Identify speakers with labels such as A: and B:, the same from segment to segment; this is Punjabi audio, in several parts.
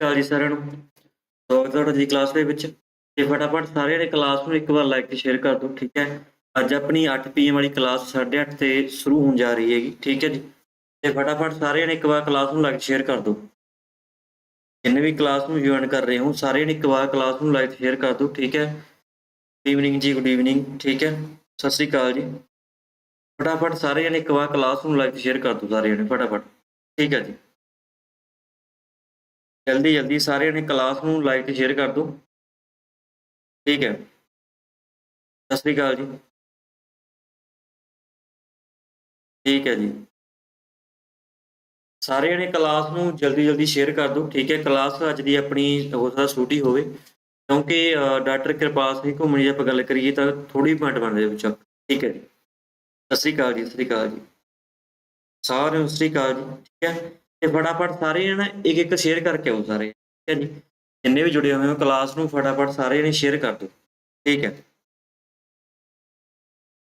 A: ਅਕਾਲ ਜੀ ਸਾਰਿਆਂ ਨੂੰ। ਸਵਾਗਤ ਹੈ ਤੁਹਾਡਾ ਜੀ ਕਲਾਸ ਦੇ ਵਿੱਚ ਤੇ ਫਟਾਫਟ ਸਾਰਿਆਂ ਨੇ ਕਲਾਸ ਨੂੰ ਇੱਕ ਵਾਰ ਲਾਈਕ ਤੇ ਸ਼ੇਅਰ ਕਰ ਦਿਓ, ਠੀਕ ਹੈ? ਅੱਜ ਆਪਣੀ 8 ਪੀਐਮ ਵਾਲੀ ਕਲਾਸ 8:30 ਤੇ ਸ਼ੁਰੂ ਹੋਣ ਜਾ ਰਹੀ ਹੈਗੀ, ਠੀਕ ਹੈ ਜੀ? ਤੇ ਫਟਾਫਟ ਸਾਰਿਆਂ ਨੇ ਇੱਕ ਵਾਰ ਕਲਾਸ ਨੂੰ ਲਾਈਕ ਸ਼ੇਅਰ ਕਰ ਦਿਓ। ਜਿੰਨੇ ਵੀ ਕਲਾਸ ਨੂੰ ਜੁਆਇਨ ਕਰ ਰਹੇ ਹੋ, ਸਾਰਿਆਂ ਨੇ ਇੱਕ ਵਾਰ ਕਲਾਸ ਨੂੰ ਲਾਈਕ ਸ਼ੇਅਰ ਕਰ ਦਿਓ, ਠੀਕ ਹੈ? ਈਵਨਿੰਗ ਜੀ ਗੁੱਡ ਈਵਨਿੰਗ ਠੀਕ ਹੈ? ਸਤਿ ਸ੍ਰੀ ਅਕਾਲ ਜੀ। ਫਟਾਫਟ ਸਾਰਿਆਂ ਨੇ ਇੱਕ ਵਾਰ ਕਲਾਸ ਨੂੰ ਲਾਈਕ ਸ਼ੇਅਰ ਕਰ ਦਿਓ, ਸਾਰਿਆਂ ਨੇ, ਫਟਾਫਟ, ਠੀਕ ਹੈ ਜੀ? ਜਲਦੀ ਜਲਦੀ ਸਾਰਿਆਂ ਨੇ ਕਲਾਸ ਨੂੰ ਲਾਈਕ ਤੇ ਸ਼ੇਅਰ ਕਰ ਦਿਓ। ਠੀਕ ਹੈ। ਸਤਿ ਸ੍ਰੀ ਅਕਾਲ ਜੀ। ਠੀਕ ਹੈ ਜੀ। ਸਾਰਿਆਂ ਨੇ ਕਲਾਸ ਨੂੰ ਜਲਦੀ ਜਲਦੀ ਸ਼ੇਅਰ ਕਰ ਦਿਓ। ਠੀਕ ਹੈ ਕਲਾਸ ਅੱਜ ਦੀ ਆਪਣੀ ਹੋ ਸਕਦਾ ਛੋਟੀ ਹੋਵੇ। ਕਿਉਂਕਿ ਡਾਕਟਰ ਕਿਰਪਾਲ ਸਿੰਘ ਘੁੰਮਣੀ ਦੀ ਆਪਾਂ ਗੱਲ ਕਰੀਏ ਤਾਂ ਥੋੜੀ ਪੁਆਇੰਟ ਬਣਦੇ ਵਿੱਚ ਠੀਕ ਹੈ ਜੀ। ਸਤਿ ਸ੍ਰੀ ਅਕਾਲ ਜੀ, ਸਤਿ ਸ੍ਰੀ ਅਕਾਲ ਜੀ। ਸਾਰਿਆਂ ਨੂੰ ਸਤਿ ਸ੍ਰੀ ਅਕਾਲ ਜੀ। ਠੀਕ ਹੈ। ਤੇ ਫਟਾਫਟ ਸਾਰੇ ਜਣੇ ਇੱਕ ਇੱਕ ਸ਼ੇਅਰ ਕਰਕੇ ਆਓ ਸਾਰੇ। ਠੀਕ ਹੈ ਜੀ? ਜਿੰਨੇ ਵੀ ਜੁੜੇ ਹੋਏ ਹੋ ਕਲਾਸ ਨੂੰ ਫਟਾਫਟ ਸਾਰੇ ਜਣੇ ਸ਼ੇਅਰ ਕਰ ਦਿਓ। ਠੀਕ ਹੈ?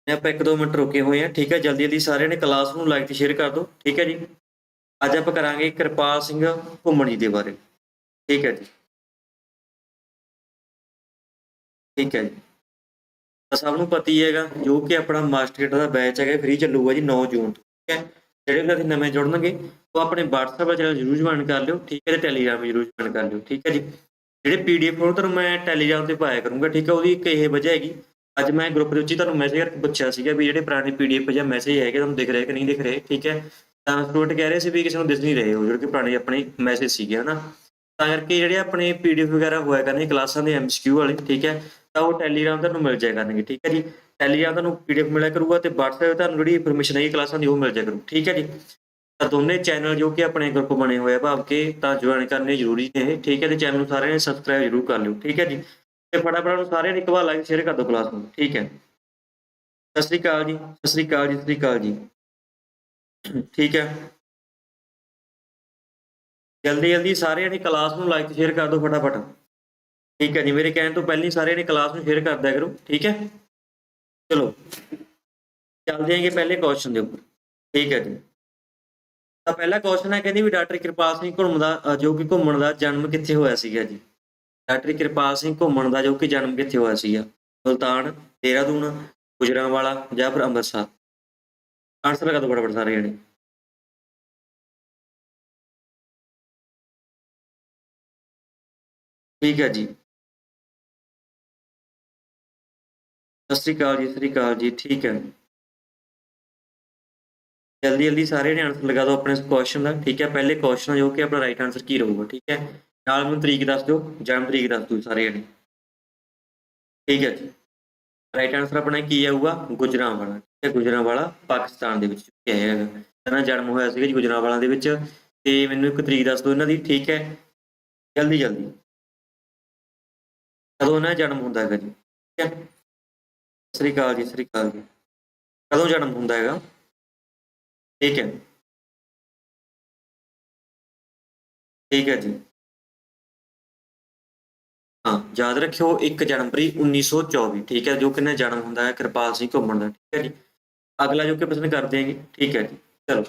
A: ਨੇ ਆਪਾਂ ਇੱਕ ਦੋ ਮਿੰਟ ਰੁਕੇ ਹੋਏ ਆ ਠੀਕ ਹੈ? ਜਲਦੀ ਜਲਦੀ ਸਾਰਿਆਂ ਨੇ ਕਲਾਸ ਨੂੰ ਲਾਈਕ ਤੇ ਸ਼ੇਅਰ ਕਰ ਦਿਓ। ਠੀਕ ਹੈ ਜੀ? ਅੱਜ ਆਪਾਂ ਕਰਾਂਗੇ ਕਿਰਪਾਲ ਸਿੰਘ ਘੁੰਮਣ ਜੀ ਦੇ ਬਾਰੇ। ਠੀਕ ਹੈ ਜੀ? ਠੀਕ ਹੈ ਜੀ? ਤਾਂ ਸਭ ਨੂੰ ਪਤਾ ਹੀ ਹੈਗਾ, ਜੋ ਕਿ ਆਪਣਾ ਮਾਸਟਰ ਦਾ ਬੈਚ ਹੈਗਾ ਫ੍ਰੀ ਚੱਲੂਗਾ ਜੀ 9 ਜੂਨ ਤੋਂ। ਠੀਕ ਹੈ? ਜਿਹੜੇ ਵਿਦਿਆਰਥੀ ਨਵੇਂ ਜੁੜਨਗੇ, ਉਹ ਆਪਣੇ WhatsApp ਦਾ ਚੈਨਲ ਜਰੂਰ ਜੁਆਇਨ ਕਰ ਲਿਓ, ਠੀਕ ਹੈ ਤੇ Telegram ਜਰੂਰ ਜੁਆਇਨ ਕਰ ਲਿਓ, ਠੀਕ ਹੈ ਜੀ? ਜਿਹੜੇ PDF ਉਹ ਤੁਹਾਨੂੰ ਮੈਂ Telegram ਤੇ ਪਾਇਆ ਕਰੂੰਗਾ, ਠੀਕ ਹੈ? ਉਹਦੀ ਇੱਕ ਇਹ ਵਜ੍ਹਾ ਹੈਗੀ, ਅੱਜ ਮੈਂ ਗਰੁੱਪ ਦੇ ਵਿੱਚ ਤੁਹਾਨੂੰ ਮੈਸੇਜ ਕਰਕੇ ਪੁੱਛਿਆ ਸੀਗਾ ਵੀ ਜਿਹੜੇ ਪੁਰਾਣੇ PDF ਜਾਂ ਮੈਸੇਜ ਹੈਗੇ, ਤੁਹਾਨੂੰ ਦਿਖ ਰਹੇ ਕਿ ਨਹੀਂ ਦਿਖ ਰਹੇ, ਠੀਕ ਹੈ? ਤਾਂ ਸਟੂਡੈਂਟ ਕਹਿ ਰਹੇ ਸੀ ਵੀ ਕਿਸੇ ਨੂੰ ਦਿਸ ਨਹੀਂ ਰਹੇ ਹੋ ਜਿਹੜੇ ਕਿ ਪੁਰਾਣੇ ਆਪਣੇ ਮੈਸੇਜ ਸੀਗੇ, ਹਨਾ? ਤਾਂ ਕਰਕੇ ਜਿਹੜੇ ਆਪਣੇ PDF ਵਗੈਰਾ ਹੋਇਆ ਕਰਨਗੇ, ਕਲਾਸਾਂ ਦੇ MCQ ਵਾਲੇ, ਠੀਕ ਹੈ? ਤਾਂ ਉਹ ਟੈਲੀਗ੍ਰਾਮ ਤੁਹਾਨੂੰ ਮਿਲ ਜਾਇਆ ਕਰਨਗੇ, ਠੀਕ ਹੈ ਜੀ? Telegram ਤੁਹਾਨੂੰ PDF ਮਿਲਿਆ ਕਰੂਗਾ ਤੇ WhatsApp ਤੇ ਤੁਹਾਨੂੰ ਜਿਹੜੀ ਇਨਫੋਰਮੇਸ਼ਨ ਹੈਗੀ ਕਲਾਸਾਂ ਦੀ ਉਹ ਮਿਲ ਜਾਇਆ ਕਰੂ। ਠੀਕ ਹੈ ਜੀ? ਤਾਂ ਦੋਨੇ ਚੈਨਲ ਜੋ ਕਿ ਆਪਣੇ ਗਰੁੱਪ ਬਣੇ ਹੋਏ ਆ ਭਾਵ ਕਿ ਤਾਂ ਜੁਆਇਨ ਕਰਨੇ ਜ਼ਰੂਰੀ ਨੇ ਠੀਕ ਹੈ ਤੇ ਚੈਨਲ ਨੂੰ ਸਾਰਿਆਂ ਨੇ ਸਬਸਕ੍ਰਾਈਬ ਜ਼ਰੂਰ ਕਰ ਲਿਓ। ਠੀਕ ਹੈ ਜੀ? ਤੇ ਫਟਾਫਟ ਨੂੰ ਸਾਰਿਆਂ ਨੇ ਇੱਕ ਵਾਰ ਲਾਈਕ ਸ਼ੇਅਰ ਕਰ ਦਿਓ ਕਲਾਸ ਨੂੰ। ਠੀਕ ਹੈ? ਸਤਿ ਸ੍ਰੀ ਅਕਾਲ ਜੀ। ਸਤਿ ਸ੍ਰੀ ਅਕਾਲ ਜੀ, ਸਤਿ ਸ੍ਰੀ ਅਕਾਲ ਜੀ। ਠੀਕ ਹੈ? ਜਲਦੀ ਜਲਦੀ ਸਾਰਿਆਂ ਨੇ ਕਲਾਸ ਨੂੰ ਲਾਈਕ ਸ਼ੇਅਰ ਕਰ ਦਿਓ ਫਟਾਫਟ। ਠੀਕ ਹੈ ਜੀ? ਮੇਰੇ ਕਹਿਣ ਤੋਂ ਪਹਿਲਾਂ ਹੀ ਸਾਰਿਆਂ ਨੇ ਕਲਾਸ ਨੂੰ ਸ਼ੇਅਰ ਕਰ ਦਿਆ ਕਰੋ। ਠੀਕ ਹੈ? ਚਲੋ। ਚੱਲਦੇ ਆਂਗੇ ਪਹਿਲੇ ਕੁਐਸਚਨ ਦੇ ਉੱਪਰ। ਠੀਕ ਹੈ ਜੀ। ਤਾਂ ਪਹਿਲਾ ਕੁਐਸਚਨ ਹੈ, ਕਹਿੰਦੀ ਵੀ ਡਾਕਟਰ ਕਿਰਪਾਲ ਸਿੰਘ ਘੁੰਮਣ ਦਾ ਜੋ ਕਿ ਘੁੰਮਣ ਦਾ ਜਨਮ ਕਿੱਥੇ ਹੋਇਆ ਸੀਗਾ ਜੀ? ਡਾਕਟਰ ਕਿਰਪਾਲ ਸਿੰਘ ਘੁੰਮਣ ਦਾ ਜੋ ਕਿ ਜਨਮ ਕਿੱਥੇ ਹੋਇਆ ਸੀਗਾ? ਸੁਲਤਾਨ, ਦੇਹਰਾਦੂਨ, ਗੁਜਰਾਂਵਾਲਾ ਜਾਂ ਫਿਰ ਅੰਮ੍ਰਿਤਸਰ? ਆਨਸਰ ਲਗਾ ਦਿਓ ਫਟਾਫਟ ਸਾਰੇ ਜਣੇ। ਠੀਕ ਹੈ ਜੀ। ਸਤਿ ਸ਼੍ਰੀ ਅਕਾਲ ਜੀ, ਸਤਿ ਸ਼੍ਰੀ ਅਕਾਲ ਜੀ, ਠੀਕ ਹੈ। ਜਲਦੀ ਜਲਦੀ ਸਾਰੇ ਨੇ ਆਨਸਰ ਲਗਾ ਦਿਓ ਆਪਣੇ ਕੁਐਸਚਨ ਦਾ, ਠੀਕ ਹੈ। ਪਹਿਲੇ ਕੁਐਸਚਨ ਜੋ ਕਿ ਆਪਣਾ ਰਾਈਟ ਆਨਸਰ ਕੀ ਰਹੂਗਾ, ਠੀਕ ਹੈ। ਨਾਲ ਮੈਨੂੰ ਤਰੀਕ ਦੱਸ ਦਿਓ, ਜਨਮ ਤਰੀਕ ਦੱਸ ਦਿਓ ਸਾਰੇ ਜਣੇ ਠੀਕ ਹੈ ਜੀ। ਰਾਈਟ ਆਨਸਰ ਆਪਣਾ ਕੀ ਆਊਗਾ? ਗੁਜਰਾਂਵਾਲਾ, ਠੀਕ ਹੈ। ਗੁਜਰਾਂਵਾਲਾ ਪਾਕਿਸਤਾਨ ਦੇ ਵਿੱਚ ਚੁੱਕਿਆ ਹੈਗਾ। ਇਹਨਾਂ ਦਾ ਜਨਮ ਹੋਇਆ ਸੀਗਾ ਜੀ ਗੁਜਰਾਂਵਾਲਾ ਦੇ ਵਿੱਚ। ਤੇ ਮੈਨੂੰ ਇੱਕ ਤਰੀਕ ਦੱਸ ਦਿਓ ਇਹਨਾਂ ਦੀ, ਠੀਕ ਹੈ। ਜਲਦੀ ਜਲਦੀ। ਕਦੋਂ ਇਹਨਾਂ ਦਾ ਜਨਮ ਹੁੰਦਾ ਹੈਗਾ ਜੀ? ਠੀਕ ਹੈ। ਸ੍ਰੀ ਅਕਾਲ ਜੀ ਸਤਿ ਸ੍ਰੀ ਅਕਾਲ ਜੀ। ਕਦੋਂ ਜਨਮ ਹੁੰਦਾ ਹੈਗਾ? ਠੀਕ ਹੈ। ਠੀਕ ਹੈ ਜੀ। ਹਾਂ, ਯਾਦ ਰੱਖਿਓ 1 ਜਨਵਰੀ 1924 ਠੀਕ ਹੈ, ਜੋ ਕਿੰਨਾ ਜਨਮ ਹੁੰਦਾ ਹੈ ਕਿਰਪਾਲ ਸਿੰਘ ਘੁੰਮਣ ਦਾ, ਠੀਕ ਹੈ ਜੀ। ਅਗਲਾ ਜੋ ਕਿ ਪਸੰਦ ਕਰਦੇ ਆਂਗੇ ਠੀਕ ਹੈ ਜੀ, ਚਲੋ।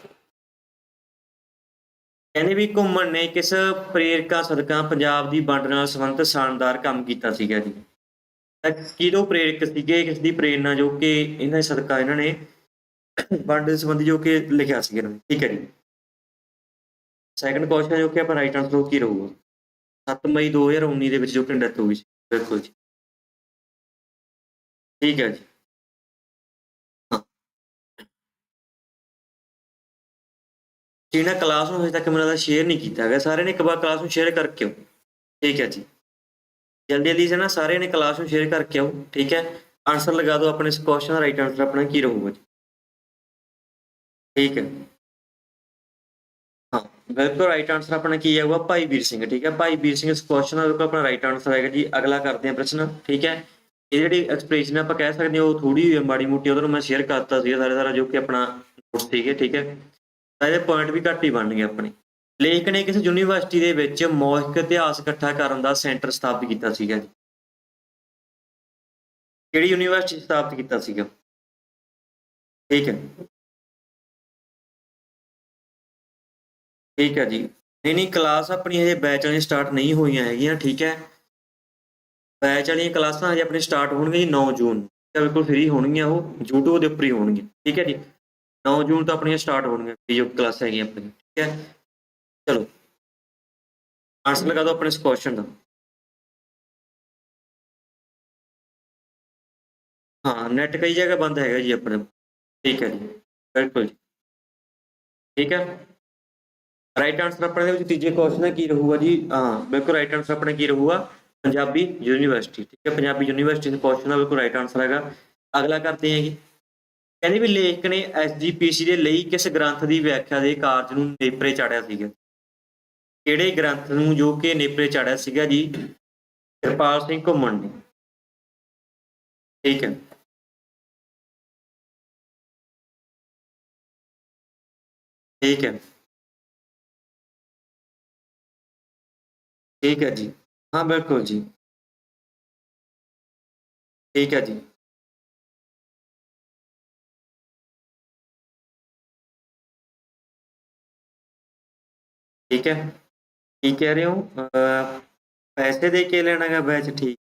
A: ਕਹਿੰਦੇ ਵੀ ਘੁੰਮਣ ਨੇ ਕਿਸ ਪ੍ਰੇਰਕਾ ਸਦਕਾ ਪੰਜਾਬ ਦੀ ਵੰਡ ਨਾਲ ਸੰਬੰਧਿਤ ਸ਼ਾਨਦਾਰ ਕੰਮ ਕੀਤਾ ਸੀਗਾ ਜੀ। ਕਿਹਦੋਂ ਪ੍ਰੇਰਕ ਸੀਗੇ ਕਿਸ ਦੀ ਪ੍ਰੇਰਨਾ ਜੋ ਕਿ ਇਹਨਾਂ ਦੇ ਸਦਕਾ ਇਹਨਾਂ ਨੇ ਵੰਡ ਦੇ ਸੰਬੰਧੀ ਜੋ ਕਿ ਲਿਖਿਆ ਸੀ ਇਹਨਾਂ ਨੇ, ਠੀਕ ਹੈ ਜੀ। ਸੈਕੰਡ ਕੁਐਸਚਨ ਜੋ ਕਿ ਆਪਾਂ ਰਾਈਟ ਆਨਸਰ ਕੀ ਰਹੂਗਾ? 7 ਮਈ 2019 ਦੇ ਵਿੱਚ ਜੋ ਕਿ ਡੈਥ ਹੋ ਗਈ ਸੀ, ਬਿਲਕੁਲ ਜੀ। ਠੀਕ ਹੈ ਜੀ। ਹਾਂ। ਜਿਹਨਾਂ ਕਲਾਸ ਨੂੰ ਹਜੇ ਤੱਕ ਮੈਨੂੰ ਲੱਗਦਾ ਸ਼ੇਅਰ ਨਹੀਂ ਕੀਤਾ ਹੈਗਾ, ਸਾਰਿਆਂ ਨੇ ਇੱਕ ਵਾਰ ਕਲਾਸ ਨੂੰ ਸ਼ੇਅਰ ਕਰਕੇ ਠੀਕ ਹੈ ਜੀ। ਜਲਦੀ ਜਲਦੀ ਸੇ ਨਾ ਸਾਰਿਆਂ ਨੇ ਕਲਾਸ ਨੂੰ ਸ਼ੇਅਰ ਕਰਕੇ ਆਓ, ਠੀਕ ਹੈ? ਆਨਸਰ ਲਗਾ ਦਿਓ ਆਪਣੇ ਇਸ ਕੁਐਸਚਨ ਦਾ ਰਾਈਟ ਆਨਸਰ ਆਪਣਾ ਕੀ ਰਹੂਗਾ ਜੀ? ਠੀਕ ਹੈ। ਹਾਂ, ਬਿਲਕੁਲ ਰਾਈਟ ਆਨਸਰ ਆਪਣਾ ਕੀ ਆਊਗਾ? ਭਾਈ ਵੀਰ ਸਿੰਘ, ਠੀਕ ਹੈ? ਭਾਈ ਵੀਰ ਸਿੰਘ, ਇਸ ਕੁਐਸਚਨ ਦਾ ਬਿਲਕੁਲ ਆਪਣਾ ਰਾਈਟ ਆਨਸਰ ਆਏਗਾ ਜੀ। ਅਗਲਾ ਕਰਦੇ ਹਾਂ ਪ੍ਰਸ਼ਨ, ਠੀਕ ਹੈ? ਇਹ ਜਿਹੜੀ ਐਕਸਪ੍ਰੈਸ਼ਨ ਆਪਾਂ ਕਹਿ ਸਕਦੇ ਹਾਂ, ਉਹ ਥੋੜੀ ਮਾੜੀ ਮੋਟੀ, ਉਹਨੂੰ ਮੈਂ ਸ਼ੇਅਰ ਕਰਤਾ ਸੀ ਸਾਰੇ ਸਾਰਾ ਜੋ ਕਿ ਆਪਣਾ ਨੋਟਸ ਸੀਗੇ, ਠੀਕ ਹੈ? ਤਾਂ ਇਹਦੇ ਪੁਆਇੰਟ ਵੀ ਘੱਟ ਹੀ ਬਣਨਗੇ ਆਪਣੇ। ਲੇਖ ਨੇ ਕਿਸੇ ਯੂਨੀਵਰਸਿਟੀ ਦੇ ਵਿੱਚ ਮੌਖਿਕ ਇਤਿਹਾਸ ਇਕੱਠਾ ਕਰਨ ਦਾ ਸੈਂਟਰ ਸਥਾਪਿਤ ਕੀਤਾ ਸੀਗਾ ਜੀ। ਕਿਹੜੀ ਯੂਨੀਵਰਸਿਟੀ ਸਥਾਪਿਤ ਕੀਤਾ ਸੀਗਾ? ਠੀਕ ਹੈ। ਠੀਕ ਹੈ ਜੀ। ਨਹੀਂ ਨਹੀਂ, ਕਲਾਸ ਆਪਣੀ ਹਜੇ ਬੈਚ ਵਾਲੀਆਂ ਸਟਾਰਟ ਨਹੀਂ ਹੋਈਆਂ ਹੈਗੀਆਂ, ਠੀਕ ਹੈ। ਬੈਚ ਵਾਲੀਆਂ ਕਲਾਸਾਂ ਹਜੇ ਆਪਣੀ ਸਟਾਰਟ ਹੋਣਗੀਆਂ ਜੀ 9 ਜੂਨ। ਤਾਂ ਬਿਲਕੁਲ ਫ੍ਰੀ ਹੋਣਗੀਆਂ ਉਹ, YouTube ਦੇ ਉੱਪਰ ਹੀ ਹੋਣਗੀਆਂ। ਠੀਕ ਹੈ ਜੀ। 9 ਜੂਨ ਤੋਂ ਆਪਣੀਆਂ ਸਟਾਰਟ ਹੋਣਗੀਆਂ ਵੀਡੀਓ ਕਲਾਸਾਂ ਹੈਗੀਆਂ ਆਪਣੀਆਂ। ਠੀਕ ਹੈ। ਚਲੋ। ਆਨਸਰ ਲਗਾ ਦਿਓ ਆਪਣੇ ਇਸ ਕੁਐਸਚਨ ਦਾ। ਹਾਂ ਨੈਟ ਕਈ ਜਗ੍ਹਾ ਬੰਦ ਹੈਗਾ ਜੀ ਆਪਣੇ। ਠੀਕ ਹੈ ਜੀ। ਬਿਲਕੁਲ ਜੀ। ਠੀਕ ਹੈ। ਰਾਈਟ ਆਨਸਰ ਆਪਣੇ ਦੇ ਵਿੱਚ, ਤੀਜੇ ਕੁਐਸਚਨ ਦਾ ਕੀ ਰਹੂਗਾ ਜੀ? ਹਾਂ, ਬਿਲਕੁਲ ਰਾਈਟ ਆਨਸਰ ਆਪਣੇ ਕੀ ਰਹੂਗਾ? ਪੰਜਾਬੀ ਯੂਨੀਵਰਸਿਟੀ ਠੀਕ ਹੈ, ਪੰਜਾਬੀ ਯੂਨੀਵਰਸਿਟੀ ਦੇ ਕੁਐਸਚਨ ਦਾ ਬਿਲਕੁਲ ਰਾਈਟ ਆਨਸਰ ਹੈਗਾ। ਅਗਲਾ ਕਰਦੇ ਹਾਂ ਜੀ। ਕਹਿੰਦੇ ਵੀ ਲੇਖਕ ਨੇ ਐਸਜੀਪੀਸੀ ਦੇ ਲਈ ਕਿਸ ਗ੍ਰੰਥ ਦੀ ਵਿਆਖਿਆ ਦੇ ਕਾਰਜ ਨੂੰ ਨੇਪਰੇ ਚਾੜਿਆ ਸੀਗਾ? ਕਿਹੜੇ ਗ੍ਰੰਥ ਨੂੰ ਜੋ ਕਿ ਨੇਪਰੇ ਚਾੜਿਆ ਸੀਗਾ ਜੀ? ਕਿਰਪਾਲ ਸਿੰਘ ਘੁੰਮਣ ਨੇ ਠੀਕ ਹੈ। ਠੀਕ ਹੈ। ਠੀਕ ਹੈ ਜੀ। ਹਾਂ, ਬਿਲਕੁਲ ਜੀ। ਠੀਕ ਹੈ ਜੀ। ਠੀਕ ਹੈ। ਕੀ ਕਹਿ ਰਹੇ ਹੋ? ਪੈਸੇ ਦੇ ਕੇ ਲੈਣਾਗਾ ਬੈਚ ਠੀਕ।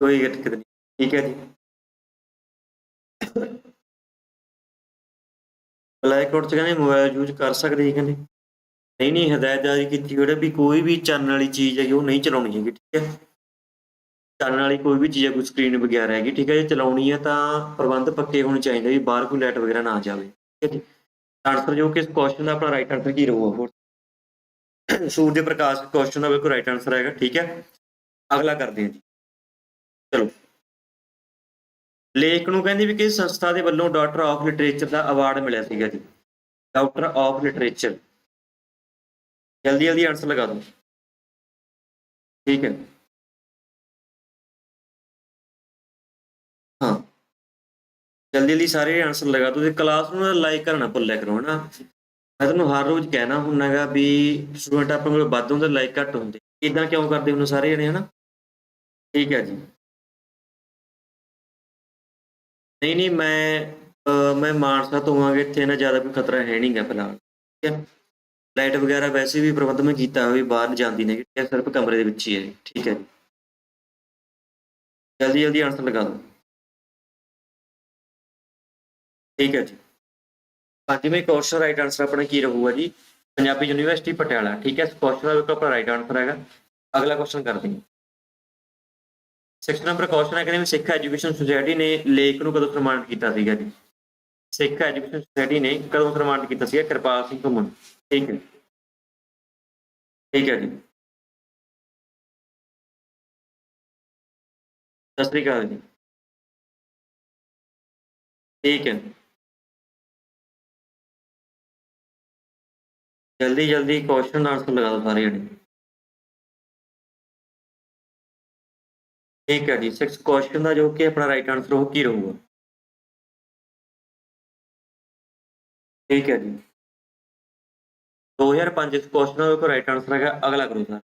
A: ਕੋਈ ਦਿੱਕਤ ਨਹੀਂ। ਠੀਕ ਹੈ ਜੀ। ਬਲੈਕ ਆਊਟ ਚ ਕਹਿੰਦੇ ਮੋਬਾਈਲ ਯੂਜ਼ ਕਰ ਸਕਦੇ ਜੀ ਕਹਿੰਦੇ। ਨਹੀਂ ਨਹੀਂ, ਹਦਾਇਤ ਜਾਰੀ ਕੀਤੀ ਜਿਹੜਾ ਵੀ ਕੋਈ ਵੀ ਚੈਨਲ ਵਾਲੀ ਚੀਜ਼ ਹੈਗੀ ਉਹ ਨਹੀਂ ਚਲਾਉਣੀ ਹੈਗੀ, ਠੀਕ ਹੈ। ਚੈਨਲ ਵਾਲੀ ਕੋਈ ਵੀ ਚੀਜ਼ ਹੈ, ਕੋਈ ਸਕਰੀਨ ਵਗੈਰਾ ਹੈਗੀ, ਠੀਕ ਹੈ। ਜੇ ਚਲਾਉਣੀ ਹੈ ਤਾਂ ਪ੍ਰਬੰਧ ਪੱਕੇ ਹੋਣੇ ਚਾਹੀਦੇ ਵੀ ਬਾਹਰ ਕੋਈ ਲਾਈਟ ਵਗੈਰਾ ਨਾ ਜਾਵੇ, ਠੀਕ ਹੈ ਜੀ। ਆਨਸਰ ਜੋ ਕਿ ਇਸ ਕੁਐਸਚਨ ਦਾ ਆਪਣਾ ਰਾਈਟ ਆਨਸਰ ਕੀ ਰਹੂਗਾ? ਹੋਰ ਸੂਰਜ ਦੇ ਪ੍ਰਕਾਸ਼ ਕੁਐਸਚਨ ਦਾ ਬਿਲਕੁਲ ਰਾਈਟ ਆਨਸਰ ਹੈਗਾ ਠੀਕ ਹੈ? ਅਗਲਾ ਕਰਦੇ ਹਾਂ ਜੀ। ਚਲੋ। ਲੇਖ ਨੂੰ ਕਹਿੰਦੇ ਵੀ ਕਿਸ ਸੰਸਥਾ ਦੇ ਵੱਲੋਂ ਡਾਕਟਰ ਆਫ ਲਿਟਰੇਚਰ ਦਾ ਅਵਾਰਡ ਮਿਲਿਆ ਸੀਗਾ ਜੀ? ਡਾਕਟਰ ਆਫ ਲਿਟਰੇਚਰ ਜਲਦੀ ਜਲਦੀ ਆਨਸਰ ਲਗਾ ਦਿਓ। ਠੀਕ ਹੈ। ਹਾਂ। ਜਲਦੀ ਜਲਦੀ ਸਾਰੇ ਆਨਸਰ ਲਗਾ ਦਿਓ ਤੇ ਕਲਾਸ ਨੂੰ ਲਾਈਕ ਕਰਨਾ ਭੁੱਲਿਆ ਕਰੋ, ਹਨਾ? ਮੈਂ ਤੁਹਾਨੂੰ ਹਰ ਰੋਜ਼ ਕਹਿਣਾ ਹੁੰਨਾਗਾ ਵੀ ਸਟੂਡੈਂਟ ਆਪਣੇ ਕੋਲ ਵੱਧ ਹੁੰਦੇ ਲਾਈਕ ਘੱਟ ਹੁੰਦੇ। ਇਦਾਂ ਕਿਉਂ ਕਰਦੇ ਹੁੰਦੇ ਸਾਰੇ ਜਣੇ, ਹਨਾ? ਠੀਕ ਹੈ ਜੀ। ਨਹੀਂ ਨਹੀਂ, ਮੈਂ ਮੈਂ ਮਾਨਸਾ ਤੋਂ ਆਵਾਂਗੇ, ਇੱਥੇ ਨਾ ਜ਼ਿਆਦਾ ਕੋਈ ਖਤਰਾ ਹੈ ਨਹੀਂਗਾ ਫਿਲਹਾਲ, ਠੀਕ ਹੈ? ਲਾਈਟ ਵਗੈਰਾ ਵੈਸੇ ਵੀ ਪ੍ਰਬੰਧ ਮੈਂ ਕੀਤਾ ਹੋਇਆ ਵੀ ਬਾਹਰ ਜਾਂਦੀ ਨਹੀਂ, ਠੀਕ ਸਿਰਫ ਕਮਰੇ ਦੇ ਵਿੱਚ ਹੀ ਹੈ ਜੀ। ਠੀਕ ਹੈ ਜੀ। ਜਲਦੀ ਜਲਦੀ ਆਨਸਰ ਲਗਾ ਦਿਓ। ਠੀਕ ਹੈ ਜੀ। ਪੰਜਵੇਂ ਕੁਐਸਚਨ ਰਾਈਟ ਆਨਸਰ ਆਪਣਾ ਕੀ ਰਹੂਗਾ ਜੀ? ਪੰਜਾਬੀ ਯੂਨੀਵਰਸਿਟੀ ਪਟਿਆਲਾ, ਠੀਕ ਹੈ? ਇਸ ਕੁਐਸਚਨ ਦਾ ਬਿਲਕੁਲ ਆਪਣਾ ਰਾਈਟ ਆਨਸਰ ਹੈਗਾ। ਅਗਲਾ ਕੁਐਸਚਨ ਕਰਦੇ ਹਾਂ। ਸਿਕਸ ਨੰਬਰ ਕੁਐਸਚਨ ਹੈ, ਕਹਿੰਦੇ ਵੀ ਸਿੱਖ ਐਜੂਕੇਸ਼ਨ ਸੁਸਾਇਟੀ ਨੇ ਲੇਖ ਨੂੰ ਕਦੋਂ ਸਨਮਾਨਿਤ ਕੀਤਾ ਸੀਗਾ ਜੀ? ਸਿੱਖ ਐਜੂਕੇਸ਼ਨ ਸੁਸਾਇਟੀ ਨੇ ਕਦੋਂ ਸਨਮਾਨਿਤ ਕੀਤਾ ਸੀਗਾ? ਕਿਰਪਾਲ ਸਿੰਘ ਘੁੰਮਣ। ਠੀਕ ਹੈ ਠੀਕ ਹੈ ਜੀ। ਸਤਿ ਸ੍ਰੀ ਅਕਾਲ ਜੀ। ਠੀਕ ਹੈ। ਜਲਦੀ ਜਲਦੀ ਕੁਐਸਚਨ ਆਨਸਰ ਲਗਾ ਦਿਓ ਸਾਰੇ ਜਣੇ। ਠੀਕ ਹੈ ਜੀ 6 ਕੁਐਸਚਨ ਦਾ ਜੋ ਕਿ ਆਪਣਾ ਰਾਈਟ ਆਨਸਰ ਉਹ ਕੀ ਰਹੂਗਾ? ਠੀਕ ਹੈ ਜੀ। 2005 ਇਸ ਕੁਐਸਚਨ ਦਾ ਕੋਈ ਰਾਈਟ ਆਨਸਰ ਹੈਗਾ, ਅਗਲਾ ਕਰੋ ਸਰ